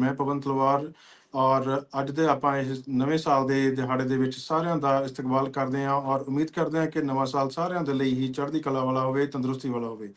ਮੈਂ ਪਵਨ ਤਲਵਾਰ ਔਰ ਅੱਜ ਦੇ ਆਪਾਂ ਇਸ ਨਵੇਂ ਸਾਲ ਦੇ ਦਿਹਾੜੇ ਦੇ ਵਿੱਚ ਸਾਰਿਆਂ ਦਾ ਇਸਤਕਬਾਲ ਕਰਦੇ ਹਾਂ ਔਰ ਉਮੀਦ ਕਰਦੇ ਹਾਂ ਕਿ ਨਵਾਂ ਸਾਲ ਸਾਰਿਆਂ ਦੇ ਲਈ ਹੀ ਚੜ੍ਹਦੀ ਕਲਾ ਵਾਲਾ ਹੋਵੇ, ਤੰਦਰੁਸਤੀ ਵਾਲਾ ਹੋਵੇ।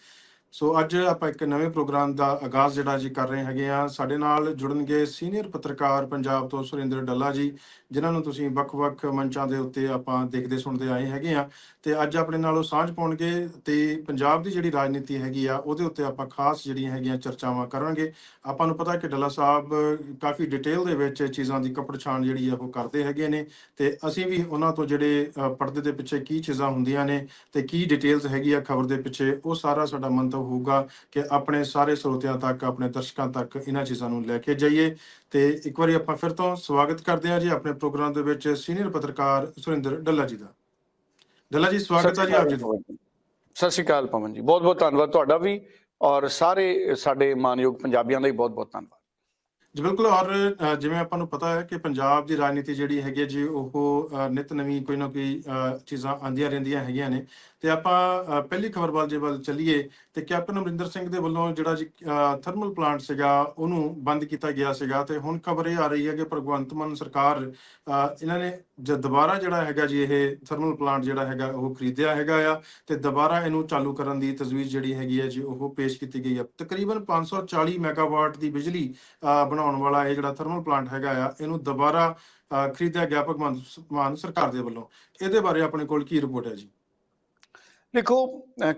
ਸੋ ਅੱਜ ਆਪਾਂ ਇੱਕ ਨਵੇਂ ਪ੍ਰੋਗਰਾਮ ਦਾ ਆਗਾਜ਼ ਜਿਹੜਾ ਜੀ ਕਰ ਰਹੇ ਹੈਗੇ ਆ ਸਾਡੇ ਨਾਲ ਜੁੜਨਗੇ ਸੀਨੀਅਰ ਪੱਤਰਕਾਰ ਪੰਜਾਬ ਤੋਂ ਸੁਰਿੰਦਰ ਡੱਲਾ ਜੀ ਜਿਨ੍ਹਾਂ ਨੂੰ ਤੁਸੀਂ ਵੱਖ-ਵੱਖ ਮੰਚਾਂ ਦੇ ਉੱਤੇ ਆਪਾਂ ਦੇਖਦੇ ਸੁਣਦੇ ਆਏ ਹੈਗੇ ਆ ਤੇ ਅੱਜ ਆਪਣੇ ਨਾਲ ਉਹ ਸਾਂਝ ਪਾਉਣਗੇ ਤੇ ਪੰਜਾਬ ਦੀ ਜਿਹੜੀ ਰਾਜਨੀਤੀ ਹੈਗੀ ਆ ਉਹਦੇ ਉੱਤੇ ਆਪਾਂ ਖਾਸ ਜਿਹੜੀਆਂ ਹੈਗੀਆਂ ਚਰਚਾਵਾਂ ਕਰਾਂਗੇ ਆਪਾਂ ਨੂੰ ਪਤਾ ਕਿ ਡੱਲਾ ਸਾਹਿਬ ਕਾਫੀ ਡਿਟੇਲ ਦੇ ਵਿੱਚ ਚੀਜ਼ਾਂ ਦੀ ਕਪੜਛਾਣ ਜਿਹੜੀ ਆ ਉਹ ਕਰਦੇ ਹੈਗੇ ਨੇ। ਤੇ ਅਸੀਂ ਵੀ ਉਹਨਾਂ ਤੋਂ ਜਿਹੜੇ ਅ, ਪਰਦੇ ਦੇ ਪਿੱਛੇ ਕੀ ਚੀਜ਼ਾਂ ਹੁੰਦੀਆਂ ਨੇ ਤੇ ਕੀ ਡਿਟੇਲਸ ਹੈਗੀ ਆ ਖਬਰ ਦੇ ਪਿੱਛੇ ਉਹ ਸਾਰਾ ਸਾਡਾ ਮੰਤਵ ਹੋਊਗਾ ਕਿ ਆਪਣੇ ਸਾਰੇ ਸਰੋਤਿਆਂ ਤੱਕ ਆਪਣੇ ਦਰਸ਼ਕਾਂ ਤੱਕ ਇਹਨਾਂ ਚੀਜ਼ਾਂ ਨੂੰ ਲੈ ਕੇ ਜਾਈਏ। ਤੇ ਇੱਕ ਵਾਰੀ ਆਪਾਂ ਫਿਰ ਤੋਂ ਸਵਾਗਤ ਕਰਦੇ ਹਾਂ ਜੀ ਆਪਣੇ ਪ੍ਰੋਗਰਾਮ ਦੇ ਵਿੱਚ ਸੀਨੀਅਰ ਪੱਤਰਕਾਰ ਸੁਰਿੰਦਰ ਡੱਲਾ ਜੀ ਦਾ। ਡੱਲਾ ਜੀ ਸਵਾਗਤ ਹੈ ਜੀ ਆਪ ਜੀ ਦਾ। ਸਤਿ ਸ਼੍ਰੀ ਅਕਾਲ ਪਵਨ ਜੀ। ਬਹੁਤ ਬਹੁਤ ਧੰਨਵਾਦ ਤੁਹਾਡਾ ਵੀ ਔਰ ਸਾਰੇ ਸਾਡੇ ਮਾਨਯੋਗ ਪੰਜਾਬੀਆਂ ਦਾ ਵੀ ਬਹੁਤ ਬਹੁਤ ਧੰਨਵਾਦ। ਜੀ ਬਿਲਕੁਲ ਔਰ ਜਿਵੇਂ ਆਪਾਂ ਨੂੰ ਪਤਾ ਹੈ ਕਿ ਪੰਜਾਬ ਦੀ ਰਾਜਨੀਤੀ ਜਿਹੜੀ ਹੈਗੀ ਜੀ ਉਹ ਨਿਤ ਨਵੀਂ ਕੋਈ ਨਾ ਕੋਈ ਚੀਜ਼ਾਂ ਆਉਂਦੀਆਂ ਰਹਿੰਦੀਆਂ ਹੈਗੀਆਂ ਨੇ। ਤੇ ਆਪਾਂ ਪਹਿਲੀ ਖਬਰ ਵੱਲ ਜੇ ਵੱਲ ਚੱਲੀਏ, ਤੇ ਕੈਪਟਨ ਅਮਰਿੰਦਰ ਸਿੰਘ ਦੇ ਵੱਲੋਂ ਜਿਹੜਾ ਜੀ ਥਰਮਲ ਪਲਾਂਟ ਸੀਗਾ, ਉਹਨੂੰ ਬੰਦ ਕੀਤਾ ਗਿਆ ਸੀਗਾ, ਤੇ ਹੁਣ ਖਬਰ ਇਹ ਆ ਰਹੀ ਹੈ ਕਿ ਭਗਵੰਤ ਮਾਨ ਸਰਕਾਰ ਇਹਨਾਂ ਨੇ ਜਦ ਦੁਬਾਰਾ ਜਿਹੜਾ ਹੈਗਾ ਜੀ ਇਹ ਥਰਮਲ ਪਲਾਂਟ ਜਿਹੜਾ ਹੈਗਾ, ਉਹ ਖਰੀਦਿਆ ਹੈਗਾ ਆ, ਤੇ ਦੁਬਾਰਾ ਇਹਨੂੰ ਚਾਲੂ ਕਰਨ ਦੀ ਤਜਵੀਜ਼ ਜਿਹੜੀ ਹੈਗੀ ਹੈ ਜੀ, ਉਹ ਪੇਸ਼ ਕੀਤੀ ਗਈ ਹੈ। ਤਕਰੀਬਨ 540 ਮੈਗਾਵਾਟ ਦੀ ਬਿਜਲੀ ਬਣਾਉਣ ਵਾਲਾ ਇਹ ਜਿਹੜਾ ਥਰਮਲ ਪਲਾਂਟ ਹੈਗਾ ਆ, ਇਹਨੂੰ ਦੁਬਾਰਾ ਖਰੀਦਿਆ ਗਿਆ ਭਗਵੰਤ ਮਾਨ ਸਰਕਾਰ ਦੇ ਵੱਲੋਂ। ਇਹਦੇ ਬਾਰੇ ਆਪਣੇ ਕੋਲ ਕੀ ਰਿਪੋਰਟ ਹੈ ਜੀ? ਦੇਖੋ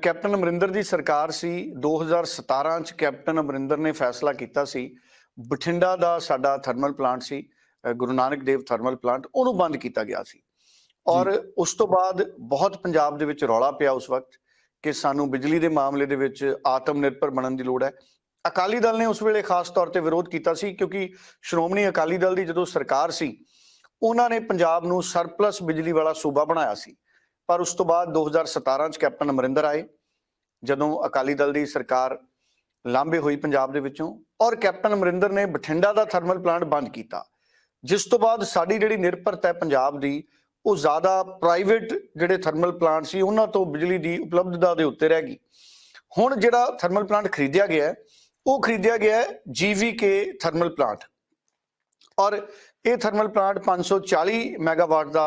ਕੈਪਟਨ ਅਮਰਿੰਦਰ ਦੀ ਸਰਕਾਰ ਸੀ 2017 ਚ ਕੈਪਟਨ ਅਮਰਿੰਦਰ ਨੇ ਫੈਸਲਾ ਕੀਤਾ ਸੀ ਬਠਿੰਡਾ ਦਾ ਸਾਡਾ ਥਰਮਲ ਪਲਾਂਟ ਸੀ ਗੁਰੂ ਨਾਨਕ ਦੇਵ ਥਰਮਲ ਪਲਾਂਟ ਉਹਨੂੰ ਬੰਦ ਕੀਤਾ ਗਿਆ ਸੀ। ਔਰ ਉਸ ਤੋਂ ਬਾਅਦ ਬਹੁਤ ਪੰਜਾਬ ਦੇ ਵਿੱਚ ਰੌਲਾ ਪਿਆ ਉਸ ਵਕਤ ਕਿ ਸਾਨੂੰ ਬਿਜਲੀ ਦੇ ਮਾਮਲੇ ਦੇ ਵਿੱਚ ਆਤਮ ਨਿਰਭਰ ਬਣਨ ਦੀ ਲੋੜ ਹੈ। ਅਕਾਲੀ ਦਲ ਨੇ ਉਸ ਵੇਲੇ ਖਾਸ ਤੌਰ ਤੇ ਵਿਰੋਧ ਕੀਤਾ ਸੀ ਕਿਉਂਕਿ ਸ਼੍ਰੋਮਣੀ ਅਕਾਲੀ ਦਲ ਦੀ ਜਦੋਂ ਸਰਕਾਰ ਸੀ ਉਹਨਾਂ ਨੇ ਪੰਜਾਬ ਨੂੰ ਸਰਪਲਸ ਬਿਜਲੀ ਵਾਲਾ ਸੂਬਾ ਬਣਾਇਆ ਸੀ। ਪਰ ਉਸ ਤੋਂ ਬਾਅਦ 2017 ਚ ਕੈਪਟਨ ਅਮਰਿੰਦਰ ਆਏ, ਜਦੋਂ ਅਕਾਲੀ ਦਲ ਦੀ ਸਰਕਾਰ ਲਾਂਬੇ ਹੋਈ ਪੰਜਾਬ ਦੇ ਵਿੱਚੋਂ ਔਰ ਕੈਪਟਨ ਅਮਰਿੰਦਰ ਨੇ ਬਠਿੰਡਾ ਦਾ ਥਰਮਲ ਪਲਾਂਟ ਬੰਦ ਕੀਤਾ। ਜਿਸ ਤੋਂ ਬਾਅਦ ਸਾਡੀ ਜਿਹੜੀ ਨਿਰਭਰਤਾ ਹੈ ਪੰਜਾਬ ਦੀ, ਉਹ ਜ਼ਿਆਦਾ ਪ੍ਰਾਈਵੇਟ ਜਿਹੜੇ ਥਰਮਲ ਪਲਾਂਟ ਸੀ, ਉਹਨਾਂ ਤੋਂ ਬਿਜਲੀ ਦੀ ਉਪਲਬਧਤਾ ਦੇ ਉੱਤੇ ਰਹਿ ਗਈ। ਹੁਣ ਜਿਹੜਾ ਥਰਮਲ ਪਲਾਂਟ ਖਰੀਦਿਆ ਗਿਆ ਉਹ ਖਰੀਦਿਆ ਗਿਆ ਹੈ ਜੀਵੀਕੇ ਥਰਮਲ ਪਲਾਂਟ। ਔਰ ਇਹ ਥਰਮਲ ਪਲਾਂਟ 540 ਮੈਗਾਵਾਟ ਦਾ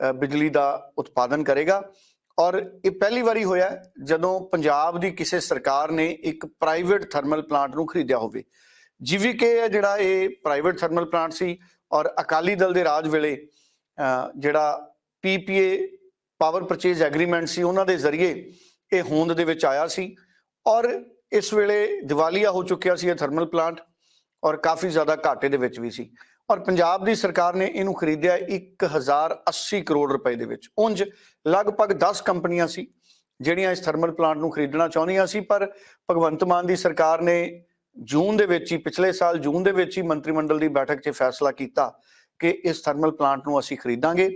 ਬਿਜਲੀ ਦਾ ਉਤਪਾਦਨ ਕਰੇਗਾ। ਔਰ ਇਹ ਪਹਿਲੀ ਵਾਰੀ ਹੋਇਆ ਜਦੋਂ ਪੰਜਾਬ ਦੀ ਕਿਸੇ ਸਰਕਾਰ ਨੇ ਇੱਕ ਪ੍ਰਾਈਵੇਟ ਥਰਮਲ ਪਲਾਂਟ ਨੂੰ ਖਰੀਦਿਆ ਹੋਵੇ। ਜੀਵੀਕੇ ਹੈ ਜਿਹੜਾ ਇਹ ਪ੍ਰਾਈਵੇਟ ਥਰਮਲ ਪਲਾਂਟ ਸੀ ਔਰ ਅਕਾਲੀ ਦਲ ਦੇ ਰਾਜ ਵੇਲੇ ਅ, ਜਿਹੜਾ ਪੀਪੀਏ ਪਾਵਰ ਪਰਚੇਜ਼ ਐਗਰੀਮੈਂਟ ਸੀ ਉਹਨਾਂ ਦੇ ਜ਼ਰੀਏ ਇਹ ਹੋਂਦ ਦੇ ਵਿੱਚ ਆਇਆ ਸੀ। ਔਰ ਇਸ ਵੇਲੇ ਦਿਵਾਲੀਆ ਹੋ ਚੁੱਕਿਆ ਸੀ ਇਹ ਥਰਮਲ ਪਲਾਂਟ ਔਰ ਕਾਫੀ ਜ਼ਿਆਦਾ ਘਾਟੇ ਦੇ ਵਿੱਚ ਵੀ ਸੀ। ਔਰ ਪੰਜਾਬ ਦੀ ਸਰਕਾਰ ਨੇ ਇਹਨੂੰ ਖਰੀਦਿਆ 1080 ਕਰੋੜ ਰੁਪਏ ਦੇ ਵਿੱਚ। ਉਂਝ ਲਗਭਗ 10 ਕੰਪਨੀਆਂ ਸੀ, ਜਿਹੜੀਆਂ ਇਸ ਥਰਮਲ ਪਲਾਂਟ ਨੂੰ ਖਰੀਦਣਾ ਚਾਹੁੰਦੀਆਂ ਸੀ, ਪਰ ਭਗਵੰਤ ਮਾਨ ਦੀ ਸਰਕਾਰ ਨੇ ਜੂਨ ਦੇ ਵਿੱਚ ਹੀ, ਪਿਛਲੇ ਸਾਲ ਜੂਨ ਦੇ ਵਿੱਚ ਹੀ ਮੰਤਰੀ ਮੰਡਲ ਦੀ ਬੈਠਕ 'ਚ ਫੈਸਲਾ ਕੀਤਾ ਕਿ ਇਸ ਥਰਮਲ ਪਲਾਂਟ ਨੂੰ ਅਸੀਂ ਖਰੀਦਾਂਗੇ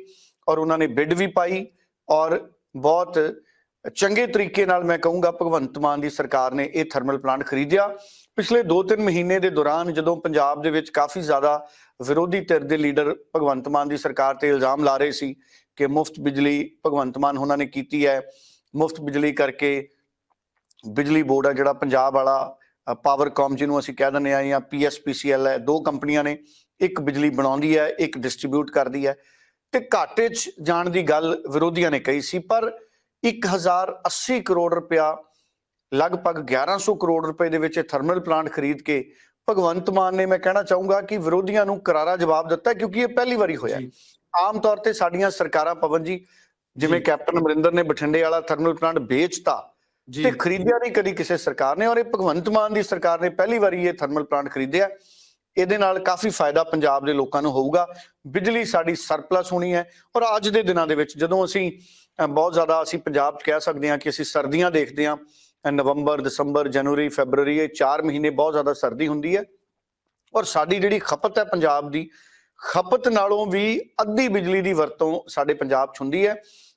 ਔਰ ਉਹਨਾਂ ਨੇ ਬਿੱਡ ਵੀ ਪਾਈ ਔਰ ਬਹੁਤ ਚੰਗੇ ਤਰੀਕੇ ਨਾਲ ਮੈਂ ਕਹੂੰਗਾ ਭਗਵੰਤ ਮਾਨ ਦੀ ਸਰਕਾਰ ਨੇ ਇਹ ਥਰਮਲ ਪਲਾਂਟ ਖਰੀਦਿਆ ਪਿਛਲੇ 2-3 ਮਹੀਨੇ ਦੇ ਦੌਰਾਨ ਜਦੋਂ ਪੰਜਾਬ ਦੇ ਵਿੱਚ ਕਾਫੀ ਜ਼ਿਆਦਾ ਵਿਰੋਧੀ ਧਿਰ ਦੇ ਲੀਡਰ ਭਗਵੰਤ ਮਾਨ ਦੀ ਸਰਕਾਰ ਤੇ ਇਲਜ਼ਾਮ ਲਾ ਰਹੇ ਸੀ ਕਿ ਮੁਫਤ ਬਿਜਲੀ ਭਗਵੰਤ ਮਾਨ ਉਹਨਾਂ ਨੇ ਕੀਤੀ ਹੈ, ਮੁਫਤ ਬਿਜਲੀ ਕਰਕੇ ਬਿਜਲੀ ਬੋਰਡ ਆ ਜਿਹੜਾ ਪੰਜਾਬ ਵਾਲਾ ਪਾਵਰਕਾਮ ਜਿਹਨੂੰ ਅਸੀਂ ਕਹਿ ਦਿੰਦੇ ਆ ਜਾਂ ਪੀਐਸਪੀਸੀਐਲ ਹੈ, ਦੋ ਕੰਪਨੀਆਂ ਨੇ, ਇੱਕ ਬਿਜਲੀ ਬਣਾਉਂਦੀ ਹੈ, ਇੱਕ ਡਿਸਟ੍ਰੀਬਿਊਟ ਕਰਦੀ ਹੈ। ਤੇ ਘਾਟੇ 'ਚ ਜਾਣ ਦੀ ਗੱਲ ਵਿਰੋਧੀਆਂ ਨੇ ਕਹੀ ਸੀ, ਪਰ 1080 ਕਰੋੜ ਰੁਪਇਆ ਲਗਭਗ 1100 ਕਰੋੜ ਰੁਪਏ ਦੇ ਵਿੱਚ ਇਹ ਥਰਮਲ ਪਲਾਂਟ ਖਰੀਦ ਕੇ ਭਗਵੰਤ ਮਾਨ ਨੇ ਮੈਂ ਕਹਿਣਾ ਚਾਹੂੰਗਾ ਕਿ ਵਿਰੋਧੀਆਂ ਨੂੰ ਕਰਾਰਾ ਜਵਾਬ ਦਿੱਤਾ ਕਿਉਂਕਿ ਇਹ ਪਹਿਲੀ ਵਾਰੀ ਹੋਇਆ ਆਮ ਤੌਰ ਤੇ ਸਾਡੀਆਂ ਸਰਕਾਰਾਂ ਪਵਨ ਜੀ ਜਿਵੇਂ। ਕੈਪਟਨ ਅਮਰਿੰਦਰ ਨੇ ਬਠਿੰਡੇ ਵਾਲਾ ਥਰਮਲ ਪਲਾਂਟ ਵੇਚਤਾ ਤੇ ਖਰੀਦਿਆ ਨਹੀਂ ਕਦੀ ਕਿਸੇ ਸਰਕਾਰ ਨੇ ਔਰ ਇਹ ਭਗਵੰਤ ਮਾਨ ਦੀ ਸਰਕਾਰ ਨੇ ਪਹਿਲੀ ਵਾਰੀ ਇਹ ਥਰਮਲ ਪਲਾਂਟ ਖਰੀਦਿਆ ਇਹਦੇ ਨਾਲ ਕਾਫੀ ਫਾਇਦਾ ਪੰਜਾਬ ਦੇ ਲੋਕਾਂ ਨੂੰ ਹੋਊਗਾ। ਬਿਜਲੀ ਸਾਡੀ ਸਰਪਲਸ ਹੋਣੀ ਹੈ ਔਰ ਅੱਜ ਦੇ ਦਿਨਾਂ ਦੇ ਵਿੱਚ ਜਦੋਂ ਅਸੀਂ ਬਹੁਤ ਜ਼ਿਆਦਾ ਅਸੀਂ ਪੰਜਾਬ 'ਚ ਕਹਿ ਸਕਦੇ ਹਾਂ ਕਿ ਅਸੀਂ ਸਰਦੀਆਂ ਦੇਖਦੇ ਹਾਂ ਨਵੰਬਰ, ਦਸੰਬਰ, ਜਨਵਰੀ, ਫੈਬਰੂਰੀ ਇਹ 4 ਮਹੀਨੇ ਬਹੁਤ ਜ਼ਿਆਦਾ ਸਰਦੀ ਹੁੰਦੀ ਹੈ। ਔਰ ਸਾਡੀ ਜਿਹੜੀ ਖਪਤ ਹੈ ਪੰਜਾਬ ਦੀ, ਖਪਤ ਨਾਲੋਂ ਵੀ ਅੱਧੀ ਬਿਜਲੀ ਦੀ ਵਰਤੋਂ ਸਾਡੇ ਪੰਜਾਬ 'ਚ ਹੁੰਦੀ ਹੈ।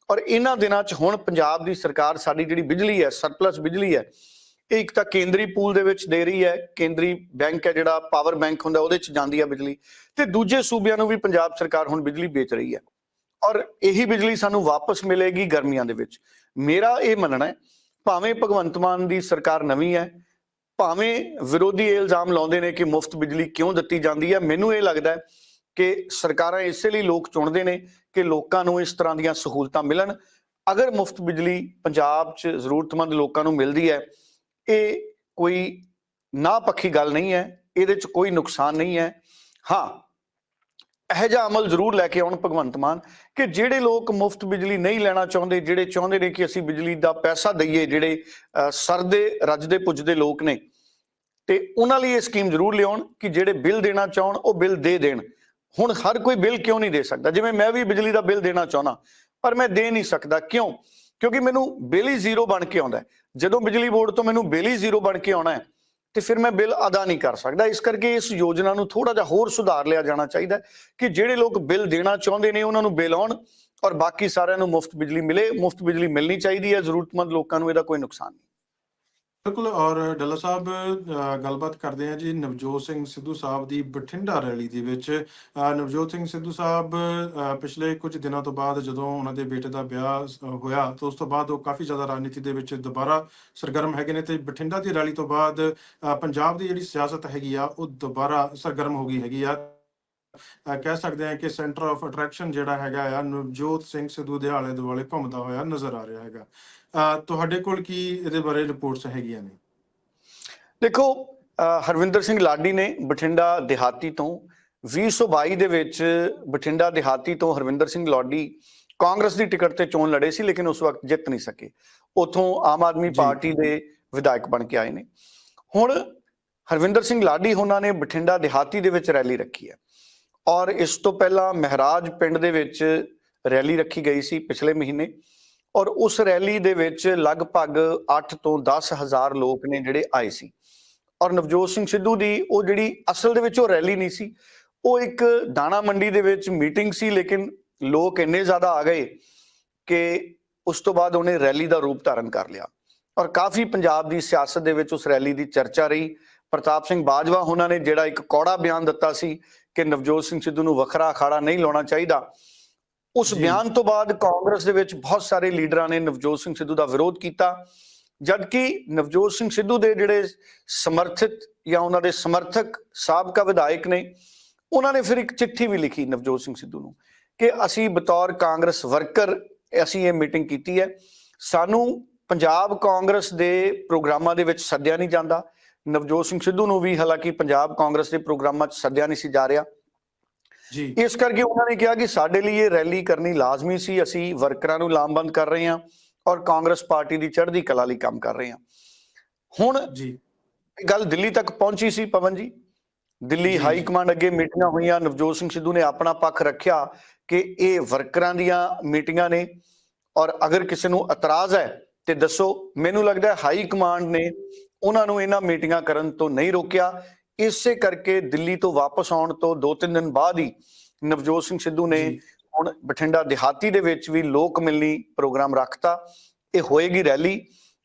ਔਰ ਇਹਨਾਂ ਦਿਨਾਂ 'ਚ ਹੁਣ ਪੰਜਾਬ ਦੀ ਸਰਕਾਰ ਸਾਡੀ ਜਿਹੜੀ ਬਿਜਲੀ ਹੈ ਸਰਪਲਸ ਬਿਜਲੀ ਹੈ, ਇਹ ਇੱਕ ਤਾਂ ਕੇਂਦਰੀ ਪੂਲ ਦੇ ਵਿੱਚ ਦੇ ਰਹੀ ਹੈ, ਕੇਂਦਰੀ ਬੈਂਕ ਹੈ ਜਿਹੜਾ ਪਾਵਰ ਬੈਂਕ ਹੁੰਦਾ ਉਹਦੇ 'ਚ ਜਾਂਦੀ ਹੈ ਬਿਜਲੀ। ਤੇ ਦੂਜੇ ਸੂਬਿਆਂ ਨੂੰ ਵੀ ਪੰਜਾਬ ਸਰਕਾਰ ਹੁਣ ਬਿਜਲੀ ਵੇਚ ਰਹੀ ਹੈ। ਔਰ ਇਹੀ ਬਿਜਲੀ ਸਾਨੂੰ ਵਾਪਸ ਮਿਲੇਗੀ ਗਰਮੀਆਂ ਦੇ ਵਿੱਚ। ਮੇਰਾ ਇਹ ਮੰਨਣਾ ਹੈ ਭਾਵੇਂ ਭਗਵੰਤ ਮਾਨ ਦੀ ਸਰਕਾਰ ਨਵੀਂ ਹੈ, ਭਾਵੇਂ ਵਿਰੋਧੀ ਇਹ ਇਲਜ਼ਾਮ ਲਾਉਂਦੇ ਨੇ ਕਿ ਮੁਫਤ ਬਿਜਲੀ ਕਿਉਂ ਦਿੱਤੀ ਜਾਂਦੀ ਹੈ, ਮੈਨੂੰ ਇਹ ਲੱਗਦਾ ਹੈ ਕਿ ਸਰਕਾਰਾਂ ਇਸੇ ਲਈ ਲੋਕ ਚੁਣਦੇ ਨੇ ਕਿ ਲੋਕਾਂ ਨੂੰ ਇਸ ਤਰ੍ਹਾਂ ਦੀਆਂ ਸਹੂਲਤਾਂ ਮਿਲਣ। ਅਗਰ ਮੁਫਤ ਬਿਜਲੀ ਪੰਜਾਬ 'ਚ ਜ਼ਰੂਰਤਮੰਦ ਲੋਕਾਂ ਨੂੰ ਮਿਲਦੀ ਹੈ, ਇਹ ਕੋਈ ਨਾ ਪੱਖੀ ਗੱਲ ਨਹੀਂ ਹੈ, ਇਹਦੇ 'ਚ ਕੋਈ ਨੁਕਸਾਨ ਨਹੀਂ ਹੈ। ਹਾਂ ਇਹੋ ਜਿਹਾ ਅਮਲ ਜ਼ਰੂਰ ਲੈ ਕੇ ਆਉਣ ਭਗਵੰਤ ਮਾਨ ਕਿ ਜਿਹੜੇ ਲੋਕ ਮੁਫਤ ਬਿਜਲੀ ਨਹੀਂ ਲੈਣਾ ਚਾਹੁੰਦੇ ਜਿਹੜੇ ਚਾਹੁੰਦੇ ਨੇ ਕਿ ਅਸੀਂ ਬਿਜਲੀ ਦਾ ਪੈਸਾ ਦਈਏ ਜਿਹੜੇ ਅਹ, ਸਰਦੇ ਰੱਜਦੇ ਪੁੱਜਦੇ ਲੋਕ ਨੇ ਤੇ ਉਹਨਾਂ ਲਈ ਇਹ ਸਕੀਮ ਜ਼ਰੂਰ ਲਿਆਉਣ ਕਿ ਜਿਹੜੇ ਬਿੱਲ ਦੇਣਾ ਚਾਹਣ ਉਹ ਬਿੱਲ ਦੇ ਦੇਣ। ਹੁਣ ਹਰ ਕੋਈ ਬਿੱਲ ਕਿਉਂ ਨਹੀਂ ਦੇ ਸਕਦਾ? ਜਿਵੇਂ ਮੈਂ ਵੀ ਬਿਜਲੀ ਦਾ ਬਿੱਲ ਦੇਣਾ ਚਾਹਣਾ ਪਰ ਮੈਂ ਦੇ ਨਹੀਂ ਸਕਦਾ। ਕਿਉਂ? ਕਿਉਂਕਿ ਮੈਨੂੰ ਬਿੱਲ ਹੀ ਜ਼ੀਰੋ ਬਣ ਕੇ ਆਉਂਦਾ ਜਦੋਂ ਬਿਜਲੀ ਬੋਰਡ ਤੋਂ ਮੈਨੂੰ ਬਿੱਲ ਹੀ ਜ਼ੀਰੋ ਬਣ ਕੇ ਆਉਣਾ ਹੈ ਤੇ ਫਿਰ ਮੈਂ ਬਿੱਲ ਅਦਾ ਨਹੀਂ ਕਰ ਸਕਦਾ। ਇਸ ਕਰਕੇ ਇਸ ਯੋਜਨਾ ਨੂੰ ਥੋੜਾ ਜਿਹਾ ਹੋਰ ਸੁਧਾਰ ਲਿਆ ਜਾਣਾ ਚਾਹੀਦਾ ਕਿ ਜਿਹੜੇ ਲੋਕ ਬਿੱਲ ਦੇਣਾ ਚਾਹੁੰਦੇ ਨੇ, ਉਹਨਾਂ ਨੂੰ ਬਿੱਲ ਆਉਣ ਔਰ ਬਾਕੀ ਸਾਰਿਆਂ ਨੂੰ ਮੁਫਤ ਬਿਜਲੀ ਮਿਲੇ। ਮੁਫਤ ਬਿਜਲੀ ਮਿਲਣੀ ਚਾਹੀਦੀ ਹੈ। ਜ਼ਰੂਰਤਮੰਦ ਲੋਕਾਂ ਨੂੰ ਇਹਦਾ ਕੋਈ ਨੁਕਸਾਨ ਨਹੀਂ। ਬਿਲਕੁਲ, ਔਰ ਡੱਲਾ ਸਾਹਿਬ ਗੱਲਬਾਤ ਕਰਦੇ ਹਾਂ ਜੀ ਨਵਜੋਤ ਸਿੰਘ ਸਿੱਧੂ ਸਾਹਿਬ ਦੀ ਬਠਿੰਡਾ ਰੈਲੀ ਦੇ ਵਿੱਚ। ਨਵਜੋਤ ਸਿੰਘ ਸਿੱਧੂ ਸਾਹਿਬ ਪਿਛਲੇ ਕੁਝ ਦਿਨਾਂ ਤੋਂ ਬਾਅਦ ਜਦੋਂ ਉਹਨਾਂ ਦੇ ਬੇਟੇ ਦਾ ਵਿਆਹ ਹੋਇਆ, ਤਾਂ ਉਸ ਤੋਂ ਬਾਅਦ ਉਹ ਕਾਫੀ ਜ਼ਿਆਦਾ ਰਾਜਨੀਤੀ ਦੇ ਵਿੱਚ ਦੁਬਾਰਾ ਸਰਗਰਮ ਹੈਗੇ ਨੇ ਤੇ ਬਠਿੰਡਾ ਦੀ ਰੈਲੀ ਤੋਂ ਬਾਅਦ ਪੰਜਾਬ ਦੀ ਜਿਹੜੀ ਸਿਆਸਤ ਹੈਗੀ ਆ, ਉਹ ਦੁਬਾਰਾ ਸਰਗਰਮ ਹੋ ਗਈ ਹੈਗੀ ਆ। ਕਹਿ ਸਕਦੇ ਹਾਂ ਕਿ ਸੈਂਟਰ ਆਫ ਅਟਰੈਕਸ਼ਨ ਜਿਹੜਾ ਹੈਗਾ ਆ ਨਵਜੋਤ ਸਿੰਘ ਸਿੱਧੂ ਦੇ ਆਲੇ ਦੁਆਲੇ ਘੁੰਮਦਾ ਹੋਇਆ ਨਜ਼ਰ ਆ ਰਿਹਾ ਹੈਗਾ। ਤੁਹਾਡੇ ਕੋਲ ਕੀ ਇਹਦੇ ਬਾਰੇ ਰਿਪੋਰਟਸ ਹੈਗੀਆਂ ਨੇ? ਦੇਖੋ ਹਰਵਿੰਦਰ ਸਿੰਘ ਲਾਡੀ ਨੇ ਬਠਿੰਡਾ ਦਿਹਾਤੀ ਤੋਂ 2022 ਦੇ ਵਿੱਚ ਬਠਿੰਡਾ ਦਿਹਾਤੀ ਤੋਂ ਹਰਵਿੰਦਰ ਸਿੰਘ ਲਾਡੀ ਕਾਂਗਰਸ ਦੀ ਟਿਕਟ ਤੇ ਚੋਣ ਲੜੇ ਸੀ ਲੇਕਿਨ ਉਸ ਵਕਤ ਜਿੱਤ ਨਹੀਂ ਸਕੇ। ਉਥੋਂ ਆਮ ਆਦਮੀ। ਪਾਰਟੀ ਦੇ ਵਿਧਾਇਕ ਬਣ ਕੇ ਆਏ ਨੇ। ਹੁਣ ਹਰਵਿੰਦਰ ਸਿੰਘ ਲਾਡੀ ਉਹਨਾਂ ਨੇ ਬਠਿੰਡਾ ਦਿਹਾਤੀ ਦੇ ਵਿੱਚ ਰੈਲੀ ਰੱਖੀ ਹੈ। ਔਰ ਇਸ ਤੋਂ ਪਹਿਲਾਂ ਮਹਿਰਾਜ ਪਿੰਡ ਦੇ ਵਿੱਚ ਰੈਲੀ ਰੱਖੀ ਗਈ ਸੀ ਪਿਛਲੇ ਮਹੀਨੇ। ਔਰ ਉਸ ਰੈਲੀ ਦੇ ਵਿੱਚ ਲਗਭਗ 8 ਤੋਂ 10 ਹਜ਼ਾਰ ਲੋਕ ਨੇ ਜਿਹੜੇ ਆਏ ਸੀ। ਔਰ ਨਵਜੋਤ ਸਿੰਘ ਸਿੱਧੂ ਦੀ ਉਹ ਜਿਹੜੀ ਅਸਲ ਦੇ ਵਿੱਚ ਉਹ ਰੈਲੀ ਨਹੀਂ ਸੀ, ਉਹ ਇੱਕ ਦਾਣਾ ਮੰਡੀ ਦੇ ਵਿੱਚ ਮੀਟਿੰਗ ਸੀ, ਲੇਕਿਨ ਲੋਕ ਇੰਨੇ ਜ਼ਿਆਦਾ ਆ ਗਏ ਕਿ ਉਸ ਤੋਂ ਬਾਅਦ ਉਹਨੇ ਰੈਲੀ ਦਾ ਰੂਪ ਧਾਰਨ ਕਰ ਲਿਆ। ਔਰ ਕਾਫੀ ਪੰਜਾਬ ਦੀ ਸਿਆਸਤ ਦੇ ਵਿੱਚ ਉਸ ਰੈਲੀ ਦੀ ਚਰਚਾ ਰਹੀ। ਪ੍ਰਤਾਪ ਸਿੰਘ ਬਾਜਵਾ ਉਹਨਾਂ ਨੇ ਜਿਹੜਾ ਇੱਕ ਕੌੜਾ ਬਿਆਨ ਦਿੱਤਾ ਸੀ ਕਿ ਨਵਜੋਤ ਸਿੰਘ ਸਿੱਧੂ ਨੂੰ ਵੱਖਰਾ ਅਖਾੜਾ ਨਹੀਂ ਲਾਉਣਾ ਚਾਹੀਦਾ। ਉਸ। ਬਿਆਨ ਤੋਂ ਬਾਅਦ ਕਾਂਗਰਸ ਦੇ ਵਿੱਚ ਬਹੁਤ ਸਾਰੇ ਲੀਡਰਾਂ ਨੇ ਨਵਜੋਤ ਸਿੰਘ ਸਿੱਧੂ ਦਾ ਵਿਰੋਧ ਕੀਤਾ। ਜਦਕਿ ਨਵਜੋਤ ਸਿੰਘ ਸਿੱਧੂ ਦੇ ਜਿਹੜੇ ਸਮਰਥਿਤ ਜਾਂ ਉਹਨਾਂ ਦੇ ਸਮਰਥਕ ਸਾਬਕਾ ਵਿਧਾਇਕ ਨੇ ਉਹਨਾਂ ਨੇ ਫਿਰ ਇੱਕ ਚਿੱਠੀ ਵੀ ਲਿਖੀ ਨਵਜੋਤ ਸਿੰਘ ਸਿੱਧੂ ਨੂੰ ਕਿ ਅਸੀਂ ਬਤੌਰ ਕਾਂਗਰਸ ਵਰਕਰ ਅਸੀਂ ਇਹ ਮੀਟਿੰਗ ਕੀਤੀ ਹੈ। ਸਾਨੂੰ ਪੰਜਾਬ ਕਾਂਗਰਸ ਦੇ ਪ੍ਰੋਗਰਾਮਾਂ ਦੇ ਵਿੱਚ ਸੱਦਿਆ ਨਹੀਂ ਜਾਂਦਾ। ਨਵਜੋਤ ਸਿੰਘ ਸਿੱਧੂ ਨੂੰ ਵੀ ਹਾਲਾਂਕਿ ਪੰਜਾਬ ਕਾਂਗਰਸ ਦੇ ਪ੍ਰੋਗਰਾਮਾਂ 'ਚ ਸੱਦਿਆ ਨਹੀਂ ਸੀ ਜਾ ਰਿਹਾ। ਜੀ। ਇਸ ਕਰਕੇ ਉਹਨਾਂ ਨੇ ਕਿਹਾ ਕਿ ਸਾਡੇ ਲਈ ਇਹ ਰੈਲੀ ਕਰਨੀ ਲਾਜ਼ਮੀ ਸੀ ਅਸੀਂ ਵਰਕਰਾਂ ਨੂੰ ਲਾਮਬੰਦ ਕਰ ਰਹੇ ਹਾਂ ਔਰ ਕਾਂਗਰਸ ਪਾਰਟੀ ਦੀ ਚੜ੍ਹਦੀ ਕਲਾ ਲਈ ਕੰਮ ਕਰ ਰਹੇ ਹਾਂ। ਹੁਣ ਜੀ। ਗੱਲ ਦਿੱਲੀ ਤੱਕ ਪਹੁੰਚੀ ਸੀ ਪਵਨ ਜੀ। ਦਿੱਲੀ ਹਾਈ। ਕਮਾਂਡ ਅੱਗੇ ਮੀਟਿੰਗਾਂ ਹੋਈਆਂ ਨਵਜੋਤ ਸਿੰਘ ਸਿੱਧੂ ਨੇ ਆਪਣਾ ਪੱਖ ਰੱਖਿਆ ਕਿ ਇਹ ਵਰਕਰਾਂ ਦੀਆਂ ਮੀਟਿੰਗਾਂ ਨੇ ਔਰ ਅਗਰ ਕਿਸੇ ਨੂੰ ਇਤਰਾਜ਼ ਹੈ ਤੇ ਦੱਸੋ। ਮੈਨੂੰ ਲੱਗਦਾ ਹਾਈ ਕਮਾਂਡ ਨੇ ਉਹਨਾਂ ਨੂੰ ਇਹਨਾਂ ਮੀਟਿੰਗਾਂ ਕਰਨ ਤੋਂ ਨਹੀਂ ਰੋਕਿਆ। ਇਸੇ ਕਰਕੇ ਦਿੱਲੀ ਤੋਂ ਵਾਪਸ ਆਉਣ ਤੋਂ 2-3 ਦਿਨ ਬਾਅਦ ਹੀ ਨਵਜੋਤ ਸਿੰਘ ਸਿੱਧੂ ਨੇ। ਹੁਣ ਬਠਿੰਡਾ ਦਿਹਾਤੀ ਦੇ ਵਿੱਚ ਵੀ ਲੋਕ ਮਿਲਣੀ ਪ੍ਰੋਗਰਾਮ ਰੱਖਤਾ। ਇਹ ਹੋਏਗੀ ਰੈਲੀ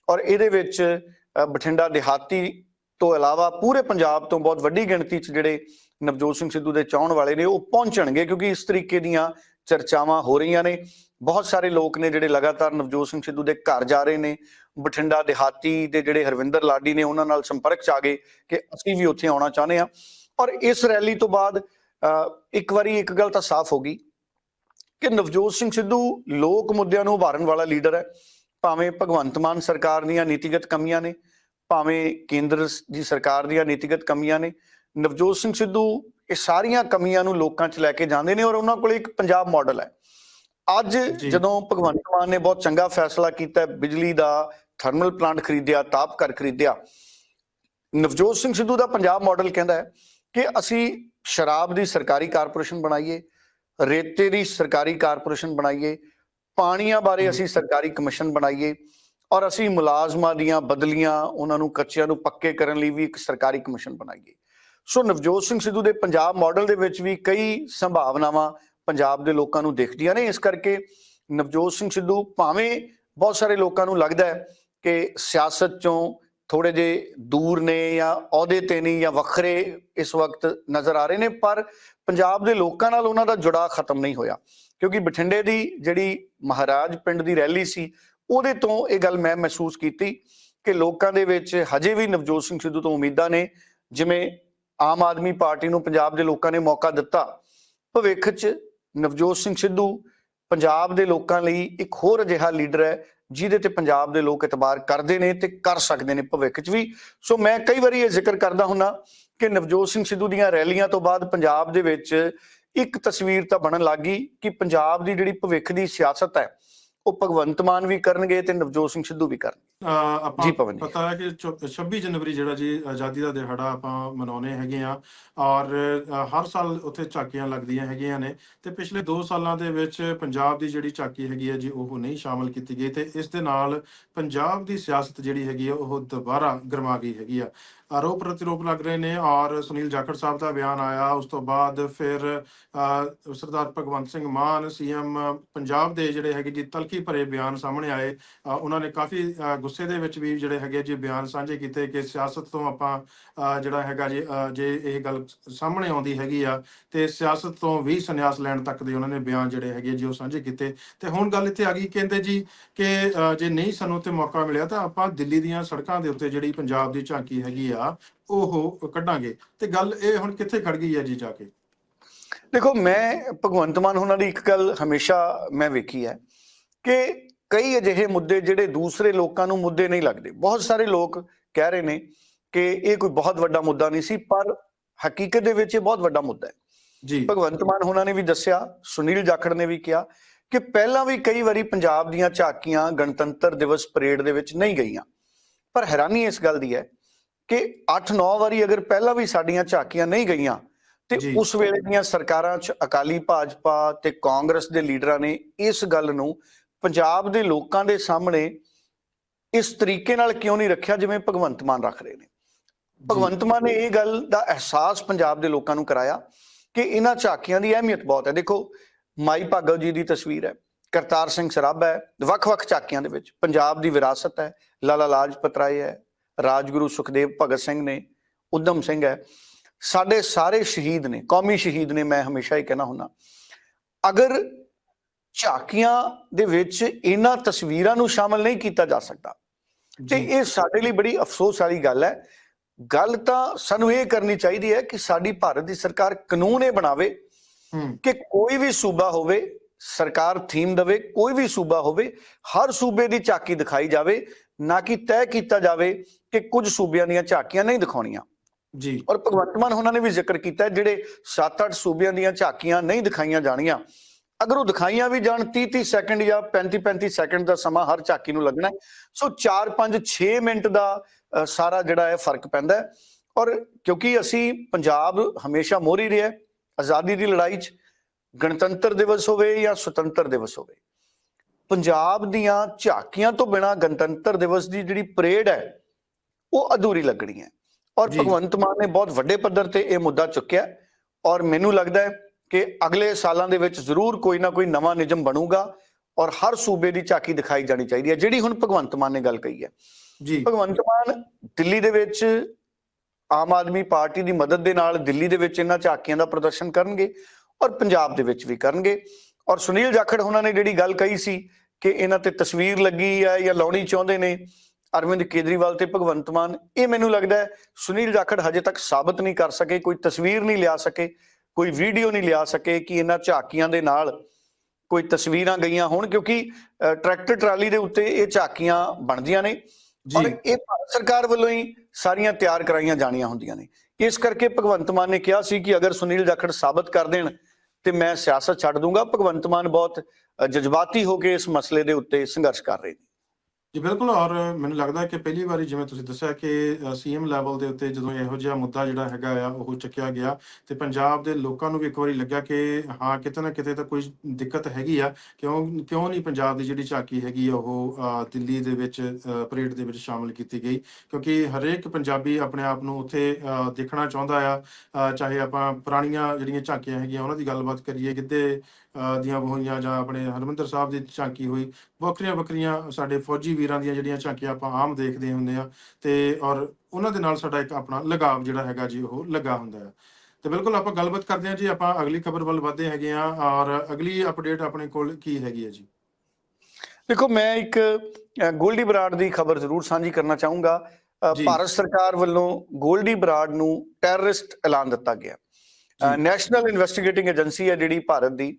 ਔਰ ਇਹਦੇ ਵਿੱਚ ਬਠਿੰਡਾ ਦਿਹਾਤੀ ਤੋਂ ਇਲਾਵਾ ਪੂਰੇ ਪੰਜਾਬ ਤੋਂ ਬਹੁਤ ਵੱਡੀ ਗਿਣਤੀ 'ਚ ਜਿਹੜੇ ਨਵਜੋਤ ਸਿੰਘ ਸਿੱਧੂ ਦੇ ਚਾਹਣ ਵਾਲੇ ਨੇ ਉਹ ਪਹੁੰਚਣਗੇ ਕਿਉਂਕਿ ਇਸ ਤਰੀਕੇ ਦੀਆਂ ਚਰਚਾਵਾਂ ਹੋ ਰਹੀਆਂ ਨੇ। ਬਹੁਤ ਸਾਰੇ ਲੋਕ ਨੇ ਜਿਹੜੇ ਲਗਾਤਾਰ ਨਵਜੋਤ ਸਿੰਘ ਸਿੱਧੂ ਦੇ ਘਰ ਜਾ ਰਹੇ ਨੇ। ਬਠਿੰਡਾ ਦਿਹਾਤੀ ਦੇ ਜਿਹੜੇ ਹਰਵਿੰਦਰ ਲਾਡੀ ਨੇ ਉਹਨਾਂ ਨਾਲ ਸੰਪਰਕ 'ਚ ਆ ਗਏ ਕਿ ਅਸੀਂ ਵੀ ਉੱਥੇ ਆਉਣਾ ਚਾਹੁੰਦੇ ਹਾਂ। ਔਰ ਇਸ ਰੈਲੀ ਤੋਂ ਬਾਅਦ ਇੱਕ ਵਾਰੀ ਇੱਕ ਗੱਲ ਤਾਂ ਸਾਫ਼ ਹੋ ਗਈ ਕਿ ਨਵਜੋਤ ਸਿੰਘ ਸਿੱਧੂ ਲੋਕ ਮੁੱਦਿਆਂ ਨੂੰ ਉਭਾਰਨ ਵਾਲਾ ਲੀਡਰ ਹੈ। ਭਾਵੇਂ ਭਗਵੰਤ ਮਾਨ ਸਰਕਾਰ ਦੀਆਂ ਨੀਤੀਗਤ ਕਮੀਆਂ ਨੇ ਭਾਵੇਂ ਕੇਂਦਰ ਦੀ ਸਰਕਾਰ ਦੀਆਂ ਨੀਤੀਗਤ ਕਮੀਆਂ ਨੇ ਨਵਜੋਤ ਸਿੰਘ ਸਿੱਧੂ ਇਹ ਸਾਰੀਆਂ ਕਮੀਆਂ ਨੂੰ ਲੋਕਾਂ 'ਚ ਲੈ ਕੇ ਜਾਂਦੇ ਨੇ ਔਰ ਉਹਨਾਂ ਕੋਲ ਇੱਕ ਪੰਜਾਬ ਮਾਡਲ ਹੈ। ਅੱਜ। ਜਦੋਂ ਭਗਵੰਤ ਮਾਨ ਨੇ ਬਹੁਤ ਚੰਗਾ ਫੈਸਲਾ ਕੀਤਾ ਹੈ, ਬਿਜਲੀ ਦਾ ਥਰਮਲ ਪਲਾਂਟ ਖਰੀਦਿਆ, ਤਾਪ ਘਰ ਖਰੀਦਿਆ। ਨਵਜੋਤ ਸਿੰਘ ਸਿੱਧੂ ਦਾ ਪੰਜਾਬ ਮਾਡਲ ਕਹਿੰਦਾ ਹੈ ਕਿ ਅਸੀਂ ਸ਼ਰਾਬ ਦੀ ਸਰਕਾਰੀ ਕਾਰਪੋਰੇਸ਼ਨ ਬਣਾਈਏ, ਰੇਤੇ ਦੀ ਸਰਕਾਰੀ ਕਾਰਪੋਰੇਸ਼ਨ ਬਣਾਈਏ, ਪਾਣੀਆਂ ਬਾਰੇ ਅਸੀਂ ਸਰਕਾਰੀ ਕਮਿਸ਼ਨ ਬਣਾਈਏ ਔਰ ਅਸੀਂ ਮੁਲਾਜ਼ਮਾਂ ਦੀਆਂ ਬਦਲੀਆਂ, ਉਹਨਾਂ ਨੂੰ ਕੱਚਿਆਂ ਨੂੰ ਪੱਕੇ ਕਰਨ ਲਈ ਵੀ ਇੱਕ ਸਰਕਾਰੀ ਕਮਿਸ਼ਨ ਬਣਾਈਏ। ਸੋ ਨਵਜੋਤ ਸਿੰਘ ਸਿੱਧੂ ਦੇ ਪੰਜਾਬ ਮਾਡਲ ਦੇ ਵਿੱਚ ਵੀ ਕਈ ਸੰਭਾਵਨਾਵਾਂ ਪੰਜਾਬ ਦੇ ਲੋਕਾਂ ਨੂੰ ਦਿਖਦੀਆਂ ਨੇ। ਇਸ ਕਰਕੇ ਨਵਜੋਤ ਸਿੰਘ ਸਿੱਧੂ ਭਾਵੇਂ ਬਹੁਤ ਸਾਰੇ ਲੋਕਾਂ ਨੂੰ ਲੱਗਦਾ ਹੈ ਕਿ ਸਿਆਸਤ ਚੋਂ ਥੋੜੇ ਜੇ ਦੂਰ ਨੇ ਜਾਂ ਅਹੁਦੇ ਤੇ ਨਹੀਂ ਜਾਂ ਵੱਖਰੇ ਇਸ ਵਕਤ ਨਜ਼ਰ ਆ ਰਹੇ ਨੇ, ਪਰ ਪੰਜਾਬ ਦੇ ਲੋਕਾਂ ਨਾਲ ਉਹਨਾਂ ਦਾ ਜੁੜਾਅ ਖਤਮ ਨਹੀਂ ਹੋਇਆ। ਕਿਉਂਕਿ ਬਠਿੰਡੇ ਦੀ ਜਿਹੜੀ ਮਹਾਰਾਜ ਪਿੰਡ ਦੀ ਰੈਲੀ ਸੀ, ਉਹਦੇ ਤੋਂ ਇਹ ਗੱਲ ਮੈਂ ਮਹਿਸੂਸ ਕੀਤੀ ਕਿ ਲੋਕਾਂ ਦੇ ਵਿੱਚ ਹਜੇ ਵੀ ਨਵਜੋਤ ਸਿੰਘ ਸਿੱਧੂ ਤੋਂ ਉਮੀਦਾਂ ਨੇ, ਜਿਵੇਂ ਆਮ ਆਦਮੀ ਪਾਰਟੀ ਨੂੰ ਪੰਜਾਬ ਦੇ ਲੋਕਾਂ ਨੇ ਮੌਕਾ ਦਿੱਤਾ। ਭਵਿੱਖ 'ਚ ਨਵਜੋਤ ਸਿੰਘ ਸਿੱਧੂ ਪੰਜਾਬ ਦੇ ਲੋਕਾਂ ਲਈ ਇੱਕ ਹੋਰ ਅਜਿਹਾ ਲੀਡਰ ਹੈ ਜਿਹਦੇ ਤੇ ਪੰਜਾਬ ਦੇ ਲੋਕ ਇਤਬਾਰ ਕਰਦੇ ਨੇ ਤੇ ਕਰ ਸਕਦੇ ਨੇ ਭਵਿੱਖ 'ਚ ਵੀ। ਸੋ ਮੈਂ ਕਈ ਵਾਰੀ ਇਹ ਜ਼ਿਕਰ ਕਰਦਾ ਹੁੰਨਾ ਕਿ ਨਵਜੋਤ ਸਿੰਘ ਸਿੱਧੂ ਦੀਆਂ ਰੈਲੀਆਂ ਤੋਂ ਬਾਅਦ ਪੰਜਾਬ ਦੇ ਵਿੱਚ ਇੱਕ ਤਸਵੀਰ ਤਾਂ ਬਣਨ ਲੱਗੀ ਕਿ ਪੰਜਾਬ ਦੀ ਜਿਹੜੀ ਭਵਿੱਖ ਦੀ ਸਿਆਸਤ ਹੈ, ਉਹ ਭਗਵੰਤ ਮਾਨ ਵੀ ਕਰਨਗੇ ਤੇ ਨਵਜੋਤ ਸਿੰਘ ਸਿੱਧੂ ਵੀ ਕਰਨ ਆਪਾਂ। ਪਤਾ ਹੈ ਕਿ ਚੌ- 26 ਜਨਵਰੀ ਜਿਹੜਾ ਜੀ ਆਜ਼ਾਦੀ ਦਾ ਦਿਹਾੜਾ ਆਪਾਂ ਮਨਾਉਨੇ ਹੈਗੇ ਆ ਔਰ ਹਰ ਸਾਲ ਉੱਥੇ ਝਾਕੀਆਂ ਲੱਗਦੀਆਂ ਹੈਗੀਆਂ ਨੇ ਤੇ ਪਿਛਲੇ 2 ਸਾਲਾਂ ਦੇ ਵਿੱਚ ਪੰਜਾਬ ਦੀ ਜਿਹੜੀ ਝਾਕੀ ਹੈਗੀ ਹੈ ਜੀ ਉਹ ਨਹੀਂ ਸ਼ਾਮਲ ਕੀਤੀ ਗਈ ਤੇ ਇਸ ਦੇ ਨਾਲ ਪੰਜਾਬ ਦੀ ਸਿਆਸਤ ਜਿਹੜੀ ਹੈਗੀ ਆ ਉਹ ਦੁਬਾਰਾ ਗਰਮਾ ਗਈ ਹੈਗੀ ਆ ਆਰੋਪ ਪ੍ਰਤੀਰੋਪ ਲੱਗ ਰਹੇ ਨੇ ਔਰ ਸੁਨੀਲ ਜਾਖੜ ਸਾਹਿਬ ਦਾ ਬਿਆਨ ਆਇਆ ਉਸ ਤੋਂ ਬਾਅਦ ਫਿਰ ਸਰਦਾਰ ਭਗਵੰਤ ਸਿੰਘ ਮਾਨ ਸੀਐਮ ਪੰਜਾਬ ਦੇ ਜਿਹੜੇ ਹੈਗੇ ਜੀ ਤਲਖੀ ਭਰੇ ਬਿਆਨ ਸਾਹਮਣੇ ਆਏ ਉਹਨਾਂ ਨੇ ਕਾਫੀ ਗੁੱਸੇ ਦੇ ਵਿੱਚ ਵੀ ਜਿਹੜੇ ਹੈਗੇ ਜੀ ਬਿਆਨ ਸਾਂਝੇ ਕੀਤੇ ਕਿ ਸਿਆਸਤ ਤੋਂ ਆਪਾਂ ਜਿਹੜਾ ਹੈਗਾ ਜੀ ਜੇ ਇਹ ਗੱਲ ਸਾਹਮਣੇ ਆਉਂਦੀ ਹੈਗੀ ਆ, ਤੇ ਸਿਆਸਤ ਤੋਂ ਵੀ ਸੰਨਿਆਸ ਲੈਣ ਤੱਕ ਦੇ ਉਹਨਾਂ ਨੇ ਬਿਆਨ ਜਿਹੜੇ ਹੈਗੇ ਜੀ ਉਹ ਸਾਂਝੇ ਕੀਤੇ। ਤੇ ਹੁਣ ਗੱਲ ਇੱਥੇ ਆ ਗਈ, ਕਹਿੰਦੇ ਜੀ ਕਿ ਜੇ ਨਹੀਂ ਸਾਨੂੰ ਉੱਤੇ ਮੌਕਾ ਮਿਲਿਆ ਤਾਂ ਆਪਾਂ ਦਿੱਲੀ ਦੀਆਂ ਸੜਕਾਂ ਦੇ ਉੱਤੇ ਜਿਹੜੀ ਪੰਜਾਬ ਦੀ ਝਾਂਕੀ ਹੈਗੀ ਆ, ਉਹ ਕੱਢਾਂਗੇ। ਤੇ ਗੱਲ ਇਹ ਹੁਣ ਕਿੱਥੇ ਖੜ ਗਈ ਹੈ ਜੀ ਜਾ ਕੇ? ਦੇਖੋ, ਮੈਂ ਭਗਵੰਤ ਮਾਨ ਉਹਨਾਂ ਦੀ ਇੱਕ ਗੱਲ ਹਮੇਸ਼ਾ ਮੈਂ ਵੇਖੀ ਹੈ ਕਿ ਕਈ ਅਜਿਹੇ ਮੁੱਦੇ ਜਿਹੜੇ ਦੂਸਰੇ ਲੋਕਾਂ ਨੂੰ ਮੁੱਦੇ ਨਹੀਂ ਲੱਗਦੇ। ਬਹੁਤ ਸਾਰੇ ਲੋਕ ਕਹਿ ਰਹੇ ਨੇ ਕਿ ਇਹ ਕੋਈ ਬਹੁਤ ਵੱਡਾ ਮੁੱਦਾ ਨਹੀਂ ਸੀ ਪਰ ਹਕੀਕਤ ਦੇ ਵਿੱਚ ਇਹ ਬਹੁਤ ਵੱਡਾ ਮੁੱਦਾ ਹੈ। ਜੀ। ਭਗਵੰਤ ਮਾਨ ਉਹਨਾਂ ਨੇ ਵੀ ਦੱਸਿਆ ਸੁਨੀਲ ਜਾਖੜ ਨੇ ਵੀ ਕਿਹਾ ਕਿ ਪਹਿਲਾਂ ਵੀ ਕਈ ਵਾਰੀ ਪੰਜਾਬ ਦੀਆਂ ਝਾਕੀਆਂ ਗਣਤੰਤਰ ਦਿਵਸ ਪਰੇਡ ਦੇ ਵਿੱਚ ਨਹੀਂ ਗਈਆਂ। ਪਰ ਹੈਰਾਨੀ ਇਸ ਗੱਲ ਦੀ ਹੈ ਕਿ 8-9 ਵਾਰੀ ਅਗਰ ਪਹਿਲਾਂ ਵੀ ਸਾਡੀਆਂ ਝਾਕੀਆਂ ਨਹੀਂ ਗਈਆਂ ਤੇ। ਉਸ ਵੇਲੇ ਦੀਆਂ ਸਰਕਾਰਾਂ 'ਚ ਅਕਾਲੀ ਭਾਜਪਾ ਤੇ ਕਾਂਗਰਸ ਦੇ ਲੀਡਰਾਂ ਨੇ ਇਸ ਗੱਲ ਨੂੰ ਪੰਜਾਬ ਦੇ ਲੋਕਾਂ ਦੇ ਸਾਹਮਣੇ ਇਸ ਤਰੀਕੇ ਨਾਲ ਕਿਉਂ ਨਹੀਂ ਰੱਖਿਆ ਜਿਵੇਂ ਭਗਵੰਤ ਮਾਨ ਰੱਖ ਰਹੇ ਨੇ? ਭਗਵੰਤ ਮਾਨ ਨੇ ਇਹ ਗੱਲ ਦਾ ਅਹਿਸਾਸ ਪੰਜਾਬ ਦੇ ਲੋਕਾਂ ਨੂੰ ਕਰਾਇਆ ਕਿ ਇਹਨਾਂ ਝਾਕੀਆਂ ਦੀ ਅਹਿਮੀਅਤ ਬਹੁਤ ਹੈ। ਦੇਖੋ ਮਾਈ ਭਾਗੋ ਜੀ ਦੀ ਤਸਵੀਰ ਹੈ ਕਰਤਾਰ ਸਿੰਘ ਸਰਾਭਾ ਹੈ ਵੱਖ-ਵੱਖ ਝਾਕੀਆਂ ਦੇ ਵਿੱਚ ਪੰਜਾਬ ਦੀ ਵਿਰਾਸਤ ਹੈ ਲਾਲਾ ਲਾਜਪਤ ਰਾਏ ਹੈ ਰਾਜਗੁਰੂ ਸੁਖਦੇਵ ਭਗਤ ਸਿੰਘ ਨੇ ਉਦਮ ਸਿੰਘ ਹੈ। ਸਾਡੇ ਸਾਰੇ ਸ਼ਹੀਦ ਨੇ ਕੌਮੀ ਸ਼ਹੀਦ ਨੇ ਮੈਂ ਹਮੇਸ਼ਾ ਹੀ ਕਹਿਣਾ ਹੁੰਦਾ। ਅਗਰ ਝਾਕੀਆਂ ਦੇ ਵਿੱਚ ਇਹਨਾਂ ਤਸਵੀਰਾਂ ਨੂੰ ਸ਼ਾਮਲ ਨਹੀਂ ਕੀਤਾ ਜਾ ਸਕਦਾ। ਤੇ ਇਹ ਸਾਡੇ ਲਈ ਬੜੀ ਅਫਸੋਸ ਵਾਲੀ ਗੱਲ ਹੈ। ਗੱਲ ਤਾਂ ਸਾਨੂੰ ਇਹ ਕਰਨੀ ਚਾਹੀਦੀ ਹੈ ਕਿ ਸਾਡੀ ਭਾਰਤ ਦੀ ਸਰਕਾਰ ਕਾਨੂੰਨ ਇਹ ਬਣਾਵੇ ਕਿ ਕੋਈ ਵੀ ਸੂਬਾ ਹੋਵੇ ਸਰਕਾਰ ਥੀਮ ਦੇਵੇ ਕੋਈ ਵੀ ਸੂਬਾ ਹੋਵੇ ਹਰ ਸੂਬੇ ਦੀ ਝਾਕੀ ਦਿਖਾਈ ਜਾਵੇ ਨਾ ਕਿ ਤੈਅ ਕੀਤਾ ਜਾਵੇ ਕਿ ਕੁਝ ਸੂਬਿਆਂ ਦੀਆਂ ਝਾਕੀਆਂ ਨਹੀਂ ਦਿਖਾਉਣੀਆਂ। ਜੀ। ਔਰ ਭਗਵੰਤ ਮਾਨ ਉਹਨਾਂ ਨੇ ਵੀ ਜ਼ਿਕਰ ਕੀਤਾ ਜਿਹੜੇ 7-8 ਸੂਬਿਆਂ ਦੀਆਂ ਝਾਕੀਆਂ ਨਹੀਂ ਦਿਖਾਈਆਂ ਜਾਣੀਆਂ ਅਗਰ ਉਹ ਦਿਖਾਈਆਂ ਵੀ ਜਾਣ 30-30 ਸੈਕਿੰਡ ਜਾਂ 35-35 ਸੈਕਿੰਡ ਦਾ ਸਮਾਂ ਹਰ ਝਾਕੀ ਨੂੰ ਲੱਗਣਾ ਸੋ 4-5-6 ਮਿੰਟ ਦਾ ਸਾਰਾ ਜਿਹੜਾ ਹੈ ਫ਼ਰਕ ਪੈਂਦਾ ਔਰ ਕਿਉਂਕਿ ਅਸੀਂ ਪੰਜਾਬ ਹਮੇਸ਼ਾ ਮੋਹਰੀ ਰਿਹਾ ਆਜ਼ਾਦੀ ਦੀ ਲੜਾਈ 'ਚ ਗਣਤੰਤਰ ਦਿਵਸ ਹੋਵੇ ਜਾਂ ਸੁਤੰਤਰ ਦਿਵਸ ਹੋਵੇ। ਪੰਜਾਬ ਦੀਆਂ ਝਾਕੀਆਂ ਤੋਂ ਬਿਨਾ ਗਣਤੰਤਰ ਦਿਵਸ ਦੀ ਜਿਹੜੀ ਪਰੇਡ ਹੈ ਉਹ ਅਧੂਰੀ ਲੱਗਣੀ ਹੈ। ਔਰ। ਭਗਵੰਤ ਮਾਨ ਨੇ ਬਹੁਤ ਵੱਡੇ ਪੱਧਰ ਤੇ ਇਹ ਮੁੱਦਾ ਚੁੱਕਿਆ ਔਰ ਮੈਨੂੰ ਲੱਗਦਾ ਹੈ ਕਿ ਅਗਲੇ ਸਾਲਾਂ ਦੇ ਵਿੱਚ ਜ਼ਰੂਰ ਕੋਈ ਨਾ ਕੋਈ ਨਵਾਂ ਨਿਯਮ ਬਣੂਗਾ ਔਰ ਹਰ ਸੂਬੇ ਦੀ ਝਾਕੀ ਦਿਖਾਈ ਜਾਣੀ ਚਾਹੀਦੀ ਹੈ ਜਿਹੜੀ ਹੁਣ ਭਗਵੰਤ ਮਾਨ ਨੇ ਗੱਲ ਕਹੀ ਹੈ। ਜੀ। ਭਗਵੰਤ ਮਾਨ ਦਿੱਲੀ ਦੇ ਵਿੱਚ ਆਮ ਆਦਮੀ ਪਾਰਟੀ ਦੀ ਮਦਦ ਦੇ ਨਾਲ ਦਿੱਲੀ ਦੇ ਵਿੱਚ ਇਹਨਾਂ ਝਾਕੀਆਂ ਦਾ ਪ੍ਰਦਰਸ਼ਨ ਕਰਨਗੇ ਔਰ ਪੰਜਾਬ ਦੇ ਵਿੱਚ ਵੀ ਕਰਨਗੇ। ਔਰ ਸੁਨੀਲ ਜਾਖੜ ਉਹਨਾਂ ਨੇ ਜਿਹੜੀ ਗੱਲ ਕਹੀ ਸੀ ਕਿ ਇਹਨਾਂ ਤੇ ਤਸਵੀਰ ਲੱਗੀ ਹੈ ਜਾਂ ਲਾਉਣੀ ਚਾਹੁੰਦੇ ਨੇ ਅਰਵਿੰਦ ਕੇਜਰੀਵਾਲ ਤੇ ਭਗਵੰਤ ਮਾਨ ਇਹ ਮੈਨੂੰ ਲੱਗਦਾ ਹੈ ਸੁਨੀਲ ਜਾਖੜ ਹਜੇ ਤੱਕ ਸਾਬਤ ਨਹੀਂ ਕਰ ਸਕੇ ਕੋਈ ਤਸਵੀਰ ਨਹੀਂ ਲਿਆ ਸਕੇ ਕੋਈ ਵੀਡੀਓ ਨਹੀਂ ਲਿਆ ਸਕੇ ਕਿ ਇਹਨਾਂ ਝਾਕੀਆਂ ਦੇ ਨਾਲ ਕੋਈ ਤਸਵੀਰਾਂ ਗਈਆਂ ਹੋਣ ਕਿਉਂਕਿ ਟਰੈਕਟਰ ਟਰਾਲੀ ਦੇ ਉੱਤੇ ਇਹ ਝਾਕੀਆਂ ਬਣਦੀਆਂ ਨੇ ਔਰ ਇਹ ਭਾਰਤ ਸਰਕਾਰ ਵੱਲੋਂ ਹੀ ਸਾਰੀਆਂ ਤਿਆਰ ਕਰਾਈਆਂ ਜਾਣੀਆਂ ਹੁੰਦੀਆਂ ਨੇ। ਇਸ ਕਰਕੇ ਭਗਵੰਤ ਮਾਨ ਨੇ ਕਿਹਾ ਸੀ ਕਿ ਅਗਰ ਸੁਨੀਲ ਜਾਖੜ ਸਾਬਤ ਕਰ ਦੇਣ ਤੇ ਮੈਂ ਸਿਆਸਤ ਛੱਡ ਦੂੰਗਾ। ਭਗਵੰਤ ਮਾਨ ਬਹੁਤ ਜਜ਼ਬਾਤੀ ਹੋ ਕੇ ਇਸ ਮਸਲੇ ਦੇ ਉੱਤੇ ਸੰਘਰਸ਼ ਕਰ ਰਹੇ ਨੇ। ਜੀ, ਬਿਲਕੁਲ, ਔਰ ਮੈਨੂੰ ਲੱਗਦਾ ਕਿ ਪਹਿਲੀ ਵਾਰੀ ਜਿਵੇਂ ਤੁਸੀਂ ਦੱਸਿਆ ਕਿ ਸੀਐਮ ਲੈਵਲ ਦੇ ਉੱਤੇ ਜਦੋਂ ਇਹੋ ਜਿਹਾ ਮੁੱਦਾ ਜਿਹੜਾ ਹੈਗਾ ਆ, ਉਹ ਚੱਕਿਆ ਗਿਆ ਤੇ ਪੰਜਾਬ ਦੇ ਲੋਕਾਂ ਨੂੰ ਵੀ ਇੱਕ ਵਾਰੀ ਲੱਗਿਆ ਕਿ, ਹਾਂ, ਕਿਤੇ ਨਾ ਕਿਤੇ ਤਾਂ ਕੋਈ ਦਿੱਕਤ ਹੈਗੀ ਆ, ਕਿਉਂ ਕਿਉਂ ਨਹੀਂ ਪੰਜਾਬ ਦੀ ਜਿਹੜੀ ਝਾਕੀ ਹੈਗੀ ਆ, ਉਹ ਦਿੱਲੀ ਦੇ ਵਿੱਚ ਪਰੇਡ ਦੇ ਵਿੱਚ ਸ਼ਾਮਲ ਕੀਤੀ ਗਈ, ਕਿਉਂਕਿ ਹਰੇਕ ਪੰਜਾਬੀ ਆਪਣੇ ਆਪ ਨੂੰ ਉੱਥੇ ਦੇਖਣਾ ਚਾਹੁੰਦਾ ਆ ਚਾਹੇ ਆਪਾਂ ਪੁਰਾਣੀਆਂ ਜਿਹੜੀਆਂ ਝਾਕੀਆਂ ਹੈਗੀਆਂ, ਉਹਨਾਂ ਦੀ ਗੱਲਬਾਤ ਕਰੀਏ, ਗਿੱਧੇ ਦੀਆਂ ਹੋਈਆਂ ਜਾਂ ਆਪਣੇ ਹਰਮੰਦਰ ਸਾਹਿਬ ਦੀ ਝਾਕੀ ਹੋਈ। ਵੱਖਰੀਆਂ ਵੱਖਰੀਆਂ ਸਾਡੇ ਫੌਜੀ ਵੀਰਾਂ ਦੀਆਂ ਜਿਹੜੀਆਂ ਝਾਕੀਆਂ ਆਪਾਂ ਆਮ ਦੇਖਦੇ ਹੁੰਦੇ ਆ ਤੇ ਔਰ ਉਹਨਾਂ ਦੇ ਨਾਲ ਸਾਡਾ ਇੱਕ ਆਪਣਾ ਲਗਾਵ ਜਿਹੜਾ ਹੈਗਾ ਜੀ ਉਹ ਲੱਗਾ ਹੁੰਦਾ ਹੈ। ਤੇ ਬਿਲਕੁਲ ਆਪਾਂ ਗੱਲਬਾਤ ਕਰਦੇ ਹਾਂ ਜੀ ਆਪਾਂ ਅਗਲੀ ਖਬਰ ਵੱਲ ਵਧਦੇ ਹੈਗੇ ਆ ਔਰ ਅਗਲੀ ਅਪਡੇਟ ਆਪਣੇ ਕੋਲ ਕੀ ਹੈਗੀ ਹੈ ਜੀ? ਦੇਖੋ ਮੈਂ ਇੱਕ ਗੋਲਡੀ ਬਰਾੜ ਦੀ ਖਬਰ ਜ਼ਰੂਰ ਸਾਂਝੀ ਕਰਨਾ ਚਾਹੂੰਗਾ। ਭਾਰਤ ਸਰਕਾਰ ਵੱਲੋਂ ਗੋਲਡੀ ਬਰਾੜ ਨੂੰ ਟੈਰਰਿਸਟ ਐਲਾਨ ਦਿੱਤਾ ਗਿਆ। ਨੈਸ਼ਨਲ ਇਨਵੈਸਟੀਗੇਟਿੰਗ ਏਜੰਸੀ ਹੈ ਜਿਹੜੀ ਭਾਰਤ ਦੀ।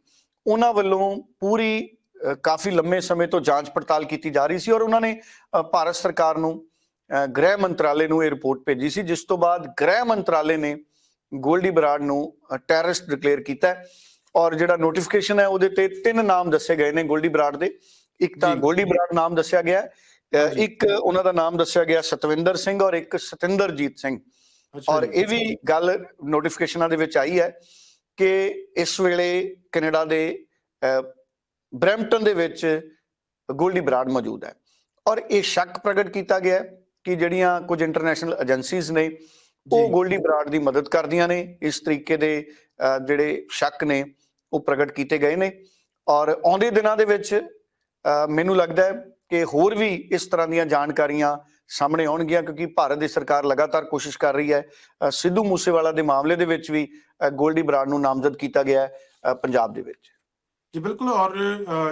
ਉਹਨਾਂ ਵੱਲੋਂ ਪੂਰੀ ਕਾਫੀ ਲੰਮੇ ਸਮੇਂ ਤੋਂ ਜਾਂਚ ਪੜਤਾਲ ਕੀਤੀ ਜਾ ਰਹੀ ਸੀ ਔਰ ਉਹਨਾਂ ਨੇ ਭਾਰਤ ਸਰਕਾਰ ਨੂੰ ਗ੍ਰਹਿ ਮੰਤਰਾਲੇ ਨੂੰ ਇਹ ਰਿਪੋਰਟ ਭੇਜੀ ਸੀ ਜਿਸ ਤੋਂ ਬਾਅਦ ਗ੍ਰਹਿ ਮੰਤਰਾਲੇ ਨੇ ਗੋਲਡੀ ਬਰਾੜ ਨੂੰ ਟੈਰਰਿਸਟ ਡਿਕਲੇਅਰ ਕੀਤਾ ਹੈ ਔਰ ਜਿਹੜਾ ਨੋਟੀਫਿਕੇਸ਼ਨ ਹੈ ਉਹਦੇ ਤੇ ਤਿੰਨ ਨਾਮ ਦੱਸੇ ਗਏ ਨੇ ਗੋਲਡੀ ਬਰਾੜ ਦੇ ਇੱਕ ਤਾਂ। ਗੋਲਡੀ ਬਰਾੜ ਨਾਮ ਦੱਸਿਆ ਗਿਆ। ਇੱਕ ਉਹਨਾਂ ਦਾ ਨਾਮ ਦੱਸਿਆ ਗਿਆ ਸਤਵਿੰਦਰ ਸਿੰਘ ਔਰ ਇੱਕ ਸਤਿੰਦਰਜੀਤ ਸਿੰਘ ਔਰ। ਇਹ ਵੀ ਗੱਲ ਨੋਟੀਫਿਕੇਸ਼ਨਾਂ ਦੇ ਵਿੱਚ ਆਈ ਹੈ ਕਿ ਇਸ ਵੇਲੇ ਕੈਨੇਡਾ ਦੇ ਬਰੈਂਪਟਨ ਦੇ ਵਿੱਚ ਗੋਲਡੀ ਬਰਾਡ ਮੌਜੂਦ ਹੈ। ਔਰ ਇਹ ਸ਼ੱਕ ਪ੍ਰਗਟ ਕੀਤਾ ਗਿਆ ਕਿ ਜਿਹੜੀਆਂ ਕੁਝ ਇੰਟਰਨੈਸ਼ਨਲ ਏਜੰਸੀਜ਼ ਨੇ ਉਹ। ਗੋਲਡੀ ਬਰਾਡ ਦੀ ਮਦਦ ਕਰਦੀਆਂ ਨੇ। ਇਸ ਤਰੀਕੇ ਦੇ ਜਿਹੜੇ ਸ਼ੱਕ ਨੇ ਉਹ ਪ੍ਰਗਟ ਕੀਤੇ ਗਏ ਨੇ। ਔਰ ਆਉਂਦੇ ਦਿਨਾਂ ਦੇ ਵਿੱਚ ਮੈਨੂੰ ਲੱਗਦਾ ਹੈ ਕਿ ਹੋਰ ਵੀ ਇਸ ਤਰ੍ਹਾਂ ਦੀਆਂ ਜਾਣਕਾਰੀਆਂ ਸਾਹਮਣੇ ਆਉਣਗੀਆਂ ਕਿਉਂਕਿ ਭਾਰਤ ਦੀ ਸਰਕਾਰ ਲਗਾਤਾਰ ਕੋਸ਼ਿਸ਼ ਕਰ ਰਹੀ ਹੈ। ਸਿੱਧੂ ਮੂਸੇਵਾਲਾ ਦੇ ਮਾਮਲੇ ਦੇ ਵਿੱਚ ਵੀ ਗੋਲਡੀ ਬਰਾੜ ਨੂੰ ਨਾਮਜ਼ਦ ਕੀਤਾ ਗਿਆ ਹੈ ਪੰਜਾਬ ਦੇ ਵਿੱਚ। ਜੀ, ਬਿਲਕੁਲ, ਔਰ